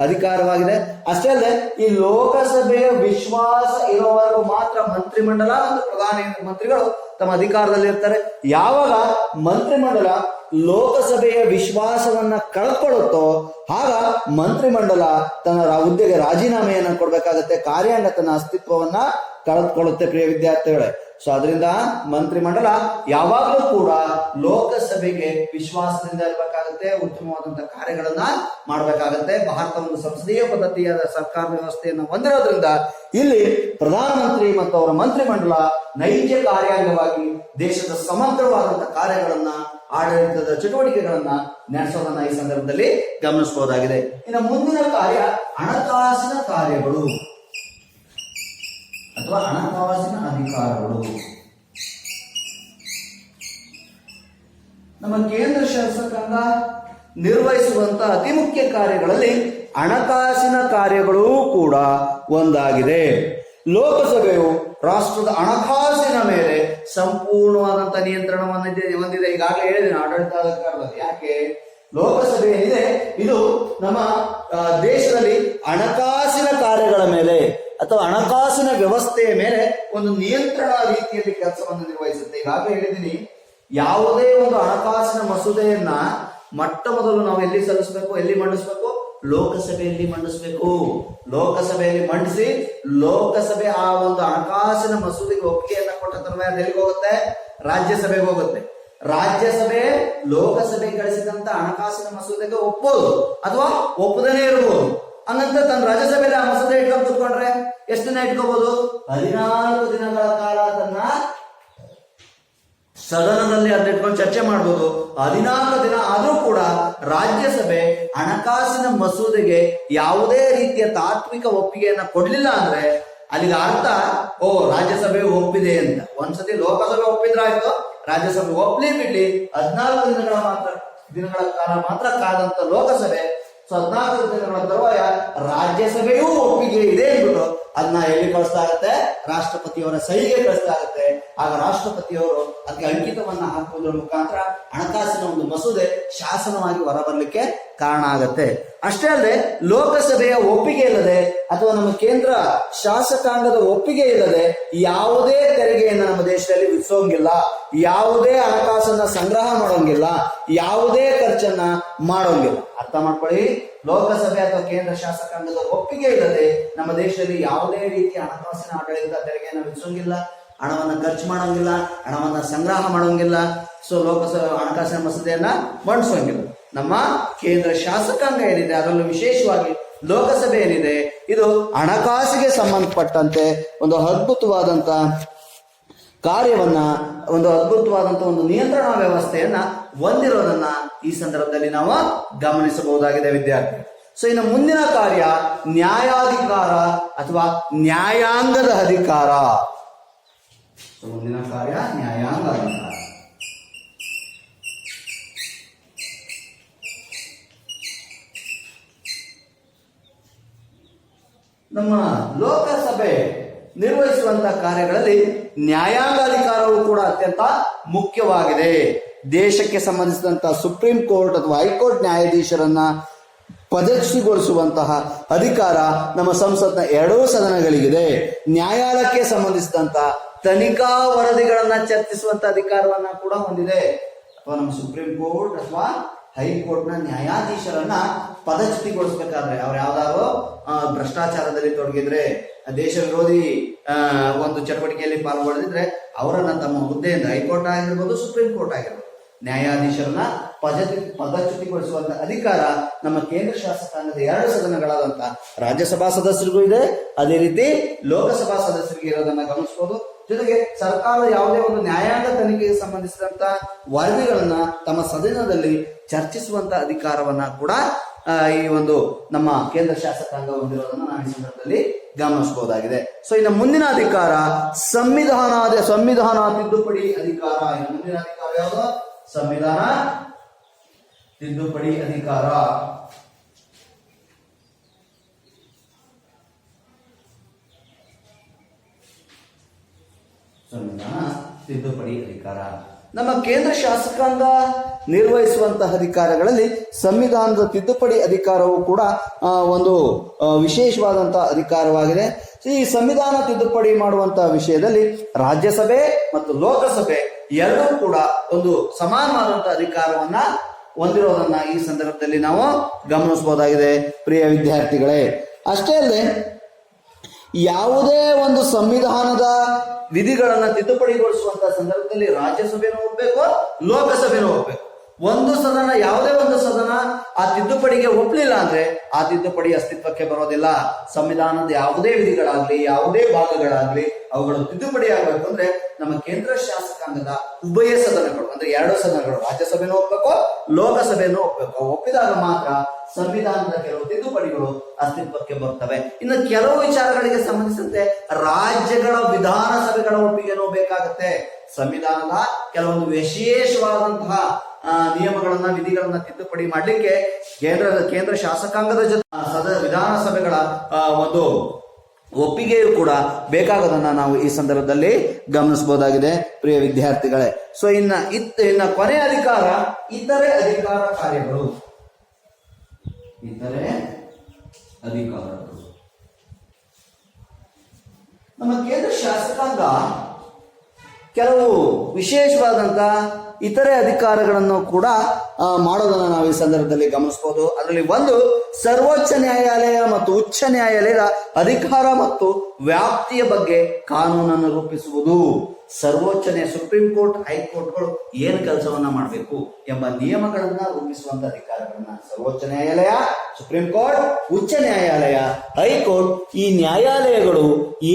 S1: ಅಧಿಕಾರವಾಗಿದೆ. ಅಷ್ಟೇ ಅಲ್ಲದೆ, ಈ ಲೋಕಸಭೆಯ ವಿಶ್ವಾಸ ಇರುವವರೆಗೂ ಮಾತ್ರ ಮಂತ್ರಿಮಂಡಲ ಮತ್ತು ಪ್ರಧಾನ ಮಂತ್ರಿಗಳು ತಮ್ಮ ಅಧಿಕಾರದಲ್ಲಿ ಇರ್ತಾರೆ ಯಾವಾಗ ಮಂತ್ರಿಮಂಡಲ ಲೋಕಸಭೆಯ ವಿಶ್ವಾಸವನ್ನ ಕಳ್ಕೊಳ್ಳುತ್ತೋ, ಆಗ ಮಂತ್ರಿಮಂಡಲ ತನ್ನ ಹುದ್ದೆಗೆ ರಾಜೀನಾಮೆಯನ್ನ ಕೊಡಬೇಕಾಗತ್ತೆ. ಕಾರ್ಯಾಂಗ ತನ್ನ ಅಸ್ತಿತ್ವವನ್ನ ಕಳೆದುಕೊಳ್ಳುತ್ತೆ ಪ್ರಿಯ ವಿದ್ಯಾರ್ಥಿಗಳೇ. ಸೊ ಅದರಿಂದ ಮಂತ್ರಿಮಂಡಲ ಯಾವಾಗಲೂ ಕೂಡ ಲೋಕಸಭೆಗೆ ವಿಶ್ವಾಸದಿಂದ ಇರಬೇಕಾಗುತ್ತೆ ಉತ್ತಮವಾದಂತಹ ಕಾರ್ಯಗಳನ್ನ ಮಾಡಬೇಕಾಗುತ್ತೆ. ಭಾರತ ಒಂದು ಸಂಸದೀಯ ಪದ್ಧತಿಯಾದ ಸರ್ಕಾರ ವ್ಯವಸ್ಥೆಯನ್ನು ಹೊಂದಿರೋದ್ರಿಂದ ಇಲ್ಲಿ ಪ್ರಧಾನಮಂತ್ರಿ ಮತ್ತು ಅವರ ಮಂತ್ರಿಮಂಡಲ ನೈಜ ಕಾರ್ಯಾಂಗವಾಗಿ ದೇಶದ ಸಮಗ್ರವಾದಂತಹ ಕಾರ್ಯಗಳನ್ನ, ಆಡಳಿತದ ಚಟುವಟಿಕೆಗಳನ್ನ ನಡೆಸೋದನ್ನ ಈ ಸಂದರ್ಭದಲ್ಲಿ ಗಮನಿಸಬಹುದಾಗಿದೆ. ಇನ್ನು ಮುಂದಿನ ಕಾರ್ಯ ಹಣಕಾಸಿನ ಕಾರ್ಯಗಳು. ಅಥವಾ ಹಣಕಾಸಿನ ಅಧಿಕಾರಗಳು. ನಮ್ಮ ಕೇಂದ್ರ ಶಾಸಕಾಂಗ ನಿರ್ವಹಿಸುವಂತಹ ಅತಿ ಮುಖ್ಯ ಕಾರ್ಯಗಳಲ್ಲಿ ಹಣಕಾಸಿನ ಕಾರ್ಯಗಳು ಕೂಡ ಒಂದಾಗಿದೆ. ಲೋಕಸಭೆಯು ರಾಷ್ಟ್ರದ ಹಣಕಾಸಿನ ಮೇಲೆ ಸಂಪೂರ್ಣವಾದಂತಹ ನಿಯಂತ್ರಣವನ್ನು ಹೊಂದಿದೆ. ಈಗಾಗಲೇ ಹೇಳಿದ್ದೇನೆ ಆಡಳಿತಾಧಿಕಾರದಲ್ಲಿ. ಯಾಕೆ? ಲೋಕಸಭೆ ಏನಿದೆ? ಇದು ನಮ್ಮ ದೇಶದಲ್ಲಿ ಹಣಕಾಸಿನ ಕಾರ್ಯಗಳ ಮೇಲೆ ಅಥವಾ ಹಣಕಾಸಿನ ವ್ಯವಸ್ಥೆಯ ಮೇಲೆ ಒಂದು ನಿಯಂತ್ರಣ ರೀತಿಯಲ್ಲಿ ಕೆಲಸವನ್ನು ನಿರ್ವಹಿಸುತ್ತೆ. ಈಗಾಗಲೇ ಹೇಳಿದ್ದೀನಿ, ಯಾವುದೇ ಒಂದು ಹಣಕಾಸಿನ ಮಸೂದೆಯನ್ನ ಮೊಟ್ಟ ಮೊದಲು ನಾವು ಎಲ್ಲಿ ಸಲ್ಲಿಸಬೇಕು, ಎಲ್ಲಿ ಮಂಡಿಸಬೇಕು? ಲೋಕಸಭೆಯಲ್ಲಿ ಮಂಡಿಸಬೇಕು. ಲೋಕಸಭೆಯಲ್ಲಿ ಮಂಡಿಸಿ, ಲೋಕಸಭೆ ಆ ಒಂದು ಹಣಕಾಸಿನ ಮಸೂದೆಗೆ ಒಪ್ಪಿಗೆಯನ್ನ ಕೊಟ್ಟ ಅದು ಎಲ್ಲಿಗೆ ಹೋಗುತ್ತೆ? ರಾಜ್ಯಸಭೆಗೆ ಹೋಗುತ್ತೆ. ರಾಜ್ಯಸಭೆ, ಲೋಕಸಭೆ ಕಳಿಸಿದಂತ ಹಣಕಾಸಿನ ಮಸೂದೆಗೆ ಒಪ್ಪೋದು ಅಥವಾ ಒಪ್ಪದೇನೆ ಇರಬಹುದು. ಅನ್ನಂತ ತನ್ನ ರಾಜ್ಯಸಭೆಯಲ್ಲಿ ಆ ಮಸೂದೆ ಇಟ್ಕೊಂಡು ಕೂತ್ಕೊಂಡ್ರೆ ಎಷ್ಟು ದಿನ ಇಟ್ಕೋಬಹುದು ಹದಿನಾಲ್ಕು ದಿನಗಳ ಕಾಲ ಅದನ್ನ ಸದನದಲ್ಲಿ ಅದನ್ನ ಇಟ್ಕೊಂಡು ಚರ್ಚೆ ಮಾಡಬಹುದು ಹದಿನಾಲ್ಕು ದಿನ ಆದರೂ ಕೂಡ ರಾಜ್ಯಸಭೆ ಹಣಕಾಸಿನ ಮಸೂದೆಗೆ ಯಾವುದೇ ರೀತಿಯ ತಾತ್ವಿಕ ಒಪ್ಪಿಗೆಯನ್ನ ಕೊಡ್ಲಿಲ್ಲ ಅಂದ್ರೆ ಅಲ್ಲಿಗೆ ಅರ್ಥ, ಓ, ರಾಜ್ಯಸಭೆ ಒಪ್ಪಿದೆ ಅಂತ. ಒಂದ್ಸತಿ ಲೋಕಸಭೆ ಒಪ್ಪಿದ್ರಾಯ್ತು ರಾಜ್ಯಸಭೆ ಒಪ್ಲಿ ಬಿಡ್ಲಿ ಹದಿನಾಲ್ಕು ದಿನಗಳ ಮಾತ್ರ, ದಿನಗಳ ಕಾಲ ಮಾತ್ರ ಕಾದಂತ ಲೋಕಸಭೆ, ಸೊ ಹದಿನಾಲ್ಕು ದಿನಗಳ ತರುವಾಯ ರಾಜ್ಯಸಭೆಯೂ ಒಪ್ಪಿಗೆ ಇದೆ ಅಂದ್ಬಿಟ್ಟು ಅದನ್ನ ಎಲ್ಲಿ ಕಳಿಸ್ತಾ ಆಗತ್ತೆ ರಾಷ್ಟ್ರಪತಿಯವರ ಸಹಿಗೆ ಕಳಿಸ್ತಾ ಆಗತ್ತೆ ಆಗ ರಾಷ್ಟ್ರಪತಿಯವರು ಅದಕ್ಕೆ ಅಂಕಿತವನ್ನ ಹಾಕುವುದರ ಮುಖಾಂತರ ಹಣಕಾಸಿನ ಒಂದು ಮಸೂದೆ ಶಾಸನವಾಗಿ ಹೊರಬರಲಿಕ್ಕೆ ಕಾರಣ ಆಗತ್ತೆ. ಅಷ್ಟೇ ಅಲ್ಲದೆ ಲೋಕಸಭೆಯ ಒಪ್ಪಿಗೆ ಇಲ್ಲದೆ ಅಥವಾ ನಮ್ಮ ಕೇಂದ್ರ ಶಾಸಕಾಂಗದ ಒಪ್ಪಿಗೆ ಇಲ್ಲದೆ ಯಾವುದೇ ತೆರಿಗೆಯನ್ನು ನಮ್ಮ ದೇಶದಲ್ಲಿ ವಿಧಿಸೋಂಗಿಲ್ಲ. ಯಾವುದೇ ಹಣಕಾಸನ್ನ ಸಂಗ್ರಹ ಮಾಡೋಂಗಿಲ್ಲ. ಯಾವುದೇ ಖರ್ಚನ್ನ ಮಾಡೋಂಗಿಲ್ಲ. ಅರ್ಥ ಮಾಡ್ಕೊಳ್ಳಿ. ಲೋಕಸಭೆ ಅಥವಾ ಕೇಂದ್ರ ಶಾಸಕಾಂಗದ ಒಪ್ಪಿಗೆ ಇಲ್ಲದೆ ನಮ್ಮ ದೇಶದಲ್ಲಿ ಯಾವುದೇ ರೀತಿಯ ಹಣಕಾಸಿನ ಆಡಳಿತ ತೆರಿಗೆಯನ್ನು ವಿಧಿಸೋಂಗಿಲ್ಲ, ಹಣವನ್ನು ಖರ್ಚು ಮಾಡೋಂಗಿಲ್ಲ, ಹಣವನ್ನ ಸಂಗ್ರಹ ಮಾಡೋಂಗಿಲ್ಲ ಸೊ ಲೋಕಸಭೆ ಹಣಕಾಸಿನ ಮಸೂದೆಯನ್ನ ಮಂಡಿಸೋಂಗಿಲ್ಲ. ನಮ್ಮ ಕೇಂದ್ರ ಶಾಸಕಾಂಗ ಏನಿದೆ, ಅದರಲ್ಲೂ ವಿಶೇಷವಾಗಿ ಲೋಕಸಭೆ ಏನಿದೆ, ಇದು ಹಣಕಾಸಿಗೆ ಸಂಬಂಧಪಟ್ಟಂತೆ ಒಂದು ಅದ್ಭುತವಾದಂತ ಕಾರ್ಯವನ್ನ, ಒಂದು ಅದ್ಭುತವಾದಂತ ಒಂದು ನಿಯಂತ್ರಣ ವ್ಯವಸ್ಥೆಯನ್ನ ಹೊಂದಿರೋದನ್ನ ಈ ಸಂದರ್ಭದಲ್ಲಿ ನಾವು ಗಮನಿಸಬಹುದಾಗಿದೆ, ವಿದ್ಯಾರ್ಥಿ. ಸೊ ಇನ್ನು ಮುಂದಿನ ಕಾರ್ಯ ನ್ಯಾಯಾಧಿಕಾರ ಅಥವಾ ನ್ಯಾಯಾಂಗದ ಅಧಿಕಾರ. ಮುಂದಿನ ಕಾರ್ಯ ನ್ಯಾಯಾಂಗ ಅಧಿಕಾರ. ನಮ್ಮ ಲೋಕಸಭೆ ನಿರ್ವಹಿಸುವಂತಹ ಕಾರ್ಯಗಳಲ್ಲಿ ನ್ಯಾಯಾಂಗಾಧಿಕಾರವು ಕೂಡ ಅತ್ಯಂತ ಮುಖ್ಯವಾಗಿದೆ. ದೇಶಕ್ಕೆ ಸಂಬಂಧಿಸಿದಂತಹ ಸುಪ್ರೀಂ ಕೋರ್ಟ್ ಅಥವಾ ಹೈಕೋರ್ಟ್ ನ್ಯಾಯಾಧೀಶರನ್ನ ಪದಚ್ಯುತಿಗೊಳಿಸುವಂತಹ ಅಧಿಕಾರ ನಮ್ಮ ಸಂಸತ್ನ ಎರಡೂ ಸದನಗಳಿಗಿದೆ. ನ್ಯಾಯಾಲಯಕ್ಕೆ ಸಂಬಂಧಿಸಿದಂತಹ ತನಿಖಾ ವರದಿಗಳನ್ನ ಚರ್ಚಿಸುವಂತ ಅಧಿಕಾರವನ್ನ ಕೂಡ ಹೊಂದಿದೆ. ಅಥವಾ ನಮ್ಮ ಸುಪ್ರೀಂ ಕೋರ್ಟ್ ಅಥವಾ ಹೈಕೋರ್ಟ್ನ ನ್ಯಾಯಾಧೀಶರನ್ನ ಪದಚ್ಯುತಿಗೊಳಿಸ್ಬೇಕಾದ್ರೆ ಅವ್ರು ಯಾವ್ದಾದ್ರು ಭ್ರಷ್ಟಾಚಾರದಲ್ಲಿ ತೊಡಗಿದ್ರೆ ದೇಶ ವಿರೋಧಿ ಒಂದು ಚಟುವಟಿಕೆಯಲ್ಲಿ ಪಾಲ್ಗೊಳ್ಳದಿದ್ರೆ ಅವರನ್ನ ತಮ್ಮ ಹುದ್ದೆಯಿಂದ ಹೈಕೋರ್ಟ್ ಆಗಿರ್ಬೋದು ಸುಪ್ರೀಂ ಕೋರ್ಟ್ ಆಗಿರ್ಬೋದು. ನ್ಯಾಯಾಧೀಶರನ್ನ ಪದಚ್ಯುತಿ ಪದಚ್ಯುತಿಗೊಳಿಸುವಂತ ಅಧಿಕಾರ ನಮ್ಮ ಕೇಂದ್ರ ಶಾಸಕಾಂಗದ ಎರಡು ಸದನಗಳಾದಂತ ರಾಜ್ಯಸಭಾ ಸದಸ್ಯರಿಗೂ ಇದೆ. ಅದೇ ರೀತಿ ಲೋಕಸಭಾ ಸದಸ್ಯರಿಗೆ ಇರೋದನ್ನ ಗಮನಿಸಬಹುದು ಜೊತೆಗೆ ಸರ್ಕಾರ ಯಾವುದೇ ಒಂದು ನ್ಯಾಯಾಂಗ ತನಿಖೆಗೆ ಸಂಬಂಧಿಸಿದಂತ ವರದಿಗಳನ್ನ ತಮ್ಮ ಸದನದಲ್ಲಿ ಚರ್ಚಿಸುವಂತ ಅಧಿಕಾರವನ್ನ ಕೂಡ ಈ ಒಂದು ನಮ್ಮ ಕೇಂದ್ರ ಶಾಸಕಾಂಗ ಹೊಂದಿರೋದನ್ನ ನಾವು ಈ ಸಂದರ್ಭದಲ್ಲಿ ಗಮನಿಸಬಹುದಾಗಿದೆ ಸೊ ಇನ್ನು ಮುಂದಿನ ಅಧಿಕಾರ ಸಂವಿಧಾನ ಸಂವಿಧಾನ ತಿದ್ದುಪಡಿ ಅಧಿಕಾರ. ಮುಂದಿನ ಅಧಿಕಾರ ಯಾವುದು? ಸಂವಿಧಾನ ತಿದ್ದುಪಡಿ ಅಧಿಕಾರ. ಸಂವಿಧಾನ ತಿದ್ದುಪಡಿ ಅಧಿಕಾರ. ನಮ್ಮ ಕೇಂದ್ರ ಶಾಸಕಾಂಗ ನಿರ್ವಹಿಸುವಂತಹ ಅಧಿಕಾರಗಳಲ್ಲಿ ಸಂವಿಧಾನದ ತಿದ್ದುಪಡಿ ಅಧಿಕಾರವು ಕೂಡ ಒಂದು ವಿಶೇಷವಾದಂತಹ ಅಧಿಕಾರವಾಗಿದೆ. ಈ ಸಂವಿಧಾನ ತಿದ್ದುಪಡಿ ಮಾಡುವಂತಹ ವಿಷಯದಲ್ಲಿ ರಾಜ್ಯಸಭೆ ಮತ್ತು ಲೋಕಸಭೆ ಎರಡೂ ಕೂಡ ಒಂದು ಸಮಾನವಾದಂತಹ ಅಧಿಕಾರವನ್ನ ಹೊಂದಿರೋದನ್ನ ಈ ಸಂದರ್ಭದಲ್ಲಿ ನಾವು ಗಮನಿಸಬಹುದಾಗಿದೆ. ಪ್ರಿಯ ವಿದ್ಯಾರ್ಥಿಗಳೇ, ಅಷ್ಟೇ ಅಲ್ಲದೆ ಯಾವುದೇ ಒಂದು ಸಂವಿಧಾನದ ವಿಧಿಗಳನ್ನ ತಿದ್ದುಪಡಿಗೊಳಿಸುವಂತ ಸಂದರ್ಭದಲ್ಲಿ ರಾಜ್ಯಸಭೆನೂ ಹೋಗ್ಬೇಕು, ಲೋಕಸಭೆನೂ ಒಪ್ಬೇಕು ಒಂದು ಸದನ, ಯಾವುದೇ ಒಂದು ಸದನ ಆ ತಿದ್ದುಪಡಿಗೆ ಒಪ್ಪಲಿಲ್ಲ ಅಂದ್ರೆ ಆ ತಿದ್ದುಪಡಿ ಅಸ್ತಿತ್ವಕ್ಕೆ ಬರೋದಿಲ್ಲ. ಸಂವಿಧಾನದ ಯಾವುದೇ ವಿಧಿಗಳಾಗ್ಲಿ, ಯಾವುದೇ ಭಾಗಗಳಾಗ್ಲಿ ಅವುಗಳು ತಿದ್ದುಪಡಿ ಆಗ್ಬೇಕು ಅಂದ್ರೆ ನಮ್ಮ ಕೇಂದ್ರ ಶಾಸಕಾಂಗದ ಉಭಯ ಸದನಗಳು, ಅಂದ್ರೆ ಎರಡು ಸದನಗಳು, ರಾಜ್ಯಸಭೆನೂ ಒಪ್ಪಬೇಕು ಲೋಕಸಭೆನೂ ಒಪ್ಪಬೇಕು ಒಪ್ಪಿದಾಗ ಮಾತ್ರ ಸಂವಿಧಾನದ ಕೆಲವು ತಿದ್ದುಪಡಿಗಳು ಅಸ್ತಿತ್ವಕ್ಕೆ ಬರ್ತವೆ. ಇನ್ನು ಕೆಲವು ವಿಚಾರಗಳಿಗೆ ಸಂಬಂಧಿಸಿದಂತೆ ರಾಜ್ಯಗಳ ವಿಧಾನಸಭೆಗಳ ಒಪ್ಪಿಗೆನೂ ಬೇಕಾಗುತ್ತೆ. ಸಂವಿಧಾನದ ಕೆಲವೊಂದು ವಿಶೇಷವಾದಂತಹ ನಿಯಮಗಳನ್ನ, ವಿಧಿಗಳನ್ನ ತಿದ್ದುಪಡಿ ಮಾಡಲಿಕ್ಕೆ ಕೇಂದ್ರ ಕೇಂದ್ರ ಶಾಸಕಾಂಗದ ಜೊತೆ ಸದ, ವಿಧಾನಸಭೆಗಳ ಒಂದು ಒಪ್ಪಿಗೆಯೂ ಕೂಡ ಬೇಕಾಗೋದನ್ನ ನಾವು ಈ ಸಂದರ್ಭದಲ್ಲಿ ಗಮನಿಸಬಹುದಾಗಿದೆ, ಪ್ರಿಯ ವಿದ್ಯಾರ್ಥಿಗಳೇ. ಸೊ ಇನ್ನ ಇತ್, ಇನ್ನ ಕೊನೆ ಅಧಿಕಾರ ಇತರೆ ಅಧಿಕಾರ ಕಾರ್ಯಗಳು. ಇತರೆ ಅಧಿಕಾರಗಳು. ನಮ್ಮ ಕೇಂದ್ರ ಶಾಸಕಾಂಗ ಕೆಲವು ವಿಶೇಷವಾದಂತ ಇತರೆ ಅಧಿಕಾರಗಳನ್ನು ಕೂಡ ಮಾಡೋದನ್ನ ನಾವು ಈ ಸಂದರ್ಭದಲ್ಲಿ ಗಮನಿಸಬಹುದು ಅದರಲ್ಲಿ ಒಂದು, ಸರ್ವೋಚ್ಚ ನ್ಯಾಯಾಲಯ ಮತ್ತು ಉಚ್ಚ ನ್ಯಾಯಾಲಯದ ಅಧಿಕಾರ ಮತ್ತು ವ್ಯಾಪ್ತಿಯ ಬಗ್ಗೆ ಕಾನೂನನ್ನು ರೂಪಿಸುವುದು. ಸರ್ವೋಚ್ಚ ಸುಪ್ರೀಂ ಕೋರ್ಟ್, ಹೈಕೋರ್ಟ್ಗಳು ಏನು ಕೆಲಸವನ್ನ ಮಾಡಬೇಕು ಎಂಬ ನಿಯಮಗಳನ್ನ ರೂಪಿಸುವಂತ ಅಧಿಕಾರಗಳನ್ನ ಸರ್ವೋಚ್ಚ ನ್ಯಾಯಾಲಯ, ಸುಪ್ರೀಂ ಕೋರ್ಟ್, ಉಚ್ಚ ನ್ಯಾಯಾಲಯ, ಹೈಕೋರ್ಟ್ ಈ ನ್ಯಾಯಾಲಯಗಳು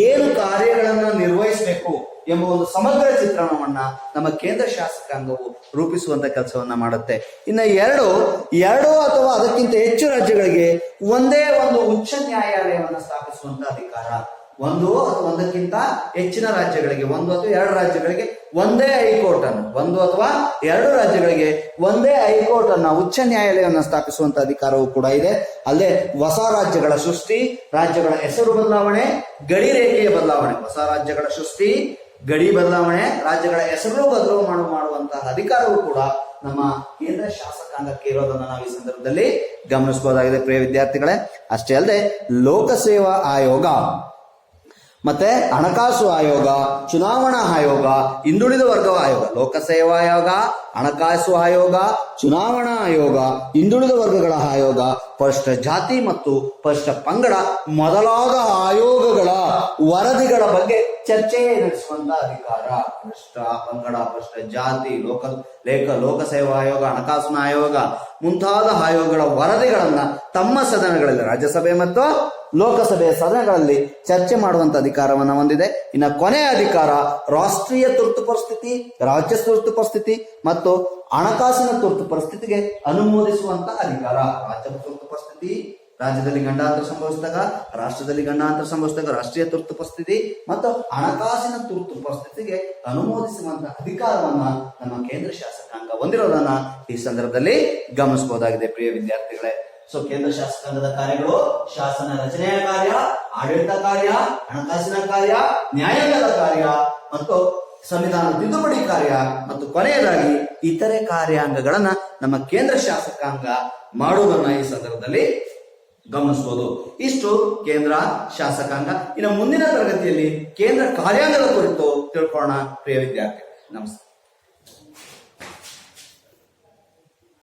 S1: ಏನು ಕಾರ್ಯಗಳನ್ನು ನಿರ್ವಹಿಸಬೇಕು ಎಂಬ ಒಂದು ಸಮಗ್ರ ಚಿತ್ರಣವನ್ನ ನಮ್ಮ ಕೇಂದ್ರ ಶಾಸಕಾಂಗವು ರೂಪಿಸುವಂತ ಕೆಲಸವನ್ನ ಮಾಡುತ್ತೆ. ಇನ್ನು ಎರಡು ಎರಡು ಅಥವಾ ಅದಕ್ಕಿಂತ ಹೆಚ್ಚು ರಾಜ್ಯಗಳಿಗೆ ಒಂದೇ ಒಂದು ಉಚ್ಚ ನ್ಯಾಯಾಲಯವನ್ನ ಸ್ಥಾಪಿಸುವಂತ ಅಧಿಕಾರ. ಒಂದು ಅಥವಾ ಒಂದಕ್ಕಿಂತ ಹೆಚ್ಚಿನ ರಾಜ್ಯಗಳಿಗೆ, ಒಂದು ಅಥವಾ ಎರಡು ರಾಜ್ಯಗಳಿಗೆ ಒಂದೇ ಹೈಕೋರ್ಟ್ ಅನ್ನು ಒಂದು ಅಥವಾ ಎರಡು ರಾಜ್ಯಗಳಿಗೆ ಒಂದೇ ಹೈಕೋರ್ಟ್ ಅನ್ನ ಉಚ್ಚ ನ್ಯಾಯಾಲಯವನ್ನು ಸ್ಥಾಪಿಸುವಂತ ಅಧಿಕಾರವೂ ಕೂಡ ಇದೆ. ಅಲ್ಲದೆ ಹೊಸ ರಾಜ್ಯಗಳ ಸೃಷ್ಟಿ, ರಾಜ್ಯಗಳ ಹೆಸರು ಬದಲಾವಣೆ, ಗಡಿ ರೇಖೆಯ ಬದಲಾವಣೆ, ಹೊಸ ರಾಜ್ಯಗಳ ಸೃಷ್ಟಿ ಗಡಿ ಬದಲಾವಣೆ, ರಾಜ್ಯಗಳ ಹೆಸರು ಬದಲು ಮಾಡು, ಮಾಡುವಂತಹ ಅಧಿಕಾರವೂ ಕೂಡ ನಮ್ಮ ಕೇಂದ್ರ ಶಾಸಕಾಂಗಕ್ಕೆ ಇರೋದನ್ನ ನಾವು ಈ ಸಂದರ್ಭದಲ್ಲಿ ಗಮನಿಸಬಹುದಾಗಿದೆ ಪ್ರಿಯ ವಿದ್ಯಾರ್ಥಿಗಳೇ, ಅಷ್ಟೇ ಅಲ್ಲದೆ ಲೋಕಸೇವಾ ಆಯೋಗ ಮತ್ತೆ ಹಣಕಾಸು ಆಯೋಗ, ಚುನಾವಣಾ ಆಯೋಗ, ಹಿಂದುಳಿದ ವರ್ಗ ಆಯೋಗ ಲೋಕಸೇವಾ ಆಯೋಗ ಹಣಕಾಸು ಆಯೋಗ, ಚುನಾವಣಾ ಆಯೋಗ, ಹಿಂದುಳಿದ ವರ್ಗಗಳ ಆಯೋಗ ಪರಿಷ್ಠ ಜಾತಿ ಮತ್ತು ಪರಿಷ್ಠ ಪಂಗಡ ಮೊದಲಾದ ಆಯೋಗಗಳ ವರದಿಗಳ ಬಗ್ಗೆ ಚರ್ಚೆ ನಡೆಸುವಂತ ಅಧಿಕಾರ. ಪರಿಷ್ಠ ಪಂಗಡ ಪರಿಷ್ಠ ಜಾತಿ, ಲೋಕ, ಲೇಖ, ಲೋಕಸೇವಾ ಆಯೋಗ, ಹಣಕಾಸಿನ ಆಯೋಗ ಮುಂತಾದ ಆಯೋಗಗಳ ವರದಿಗಳನ್ನ ತಮ್ಮ ಸದನಗಳಲ್ಲಿ, ರಾಜ್ಯಸಭೆ ಮತ್ತು ಲೋಕಸಭೆಯ ಸದನಗಳಲ್ಲಿ ಚರ್ಚೆ ಮಾಡುವಂತ ಅಧಿಕಾರವನ್ನು ಹೊಂದಿದೆ. ಇನ್ನ ಕೊನೆಯ ಅಧಿಕಾರ ರಾಷ್ಟ್ರೀಯ ತುರ್ತು ಪರಿಸ್ಥಿತಿ, ರಾಜ್ಯ ತುರ್ತು ಪರಿಸ್ಥಿತಿ ಮತ್ತು ಹಣಕಾಸಿನ ತುರ್ತು ಪರಿಸ್ಥಿತಿಗೆ ಅನುಮೋದಿಸುವಂತಹ ಅಧಿಕಾರ. ರಾಜ್ಯ ತುರ್ತು ಪರಿಸ್ಥಿತಿ, ರಾಜ್ಯದಲ್ಲಿ ಗಂಡಾಂತರ ಸಂಭವಿಸಿದಾಗ, ರಾಷ್ಟ್ರದಲ್ಲಿ ಗಂಡಾಂತರ ಸಂಭವಿಸಿದಾಗ ರಾಷ್ಟ್ರೀಯ ತುರ್ತು ಪರಿಸ್ಥಿತಿ ಮತ್ತು ಹಣಕಾಸಿನ ತುರ್ತು ಪರಿಸ್ಥಿತಿಗೆ ಅನುಮೋದಿಸುವಂತಹ ಅಧಿಕಾರವನ್ನ ನಮ್ಮ ಕೇಂದ್ರ ಶಾಸಕಾಂಗ ಹೊಂದಿರೋದನ್ನ ಈ ಸಂದರ್ಭದಲ್ಲಿ ಗಮನಿಸಬಹುದಾಗಿದೆ ಪ್ರಿಯ ವಿದ್ಯಾರ್ಥಿಗಳೇ. ಸೊ ಕೇಂದ್ರ ಶಾಸಕಾಂಗದ ಕಾರ್ಯಗಳು, ಶಾಸನ ರಚನೆಯ ಕಾರ್ಯ, ಆಡಳಿತ ಕಾರ್ಯ, ಹಣಕಾಸಿನ ಕಾರ್ಯ ನ್ಯಾಯಾಂಗದ ಕಾರ್ಯ ಮತ್ತು ಸಂವಿಧಾನ ತಿದ್ದುಪಡಿ ಕಾರ್ಯ ಮತ್ತು ಕೊನೆಯದಾಗಿ ಇತರೆ ಕಾರ್ಯಾಂಗಗಳನ್ನ ನಮ್ಮ ಕೇಂದ್ರ ಶಾಸಕಾಂಗ ಮಾಡುವುದನ್ನ ಈ ಸಂದರ್ಭದಲ್ಲಿ ಗಮನಿಸಬಹುದು ಇಷ್ಟು ಕೇಂದ್ರ ಶಾಸಕಾಂಗ. ಇನ್ನು ಮುಂದಿನ ತರಗತಿಯಲ್ಲಿ ಕೇಂದ್ರ ಕಾರ್ಯಾಂಗದ ಕುರಿತು ತಿಳ್ಕೊಳ್ಳೋಣ, ಪ್ರಿಯ ವಿದ್ಯಾರ್ಥಿ ನಮಸ್ತೆ.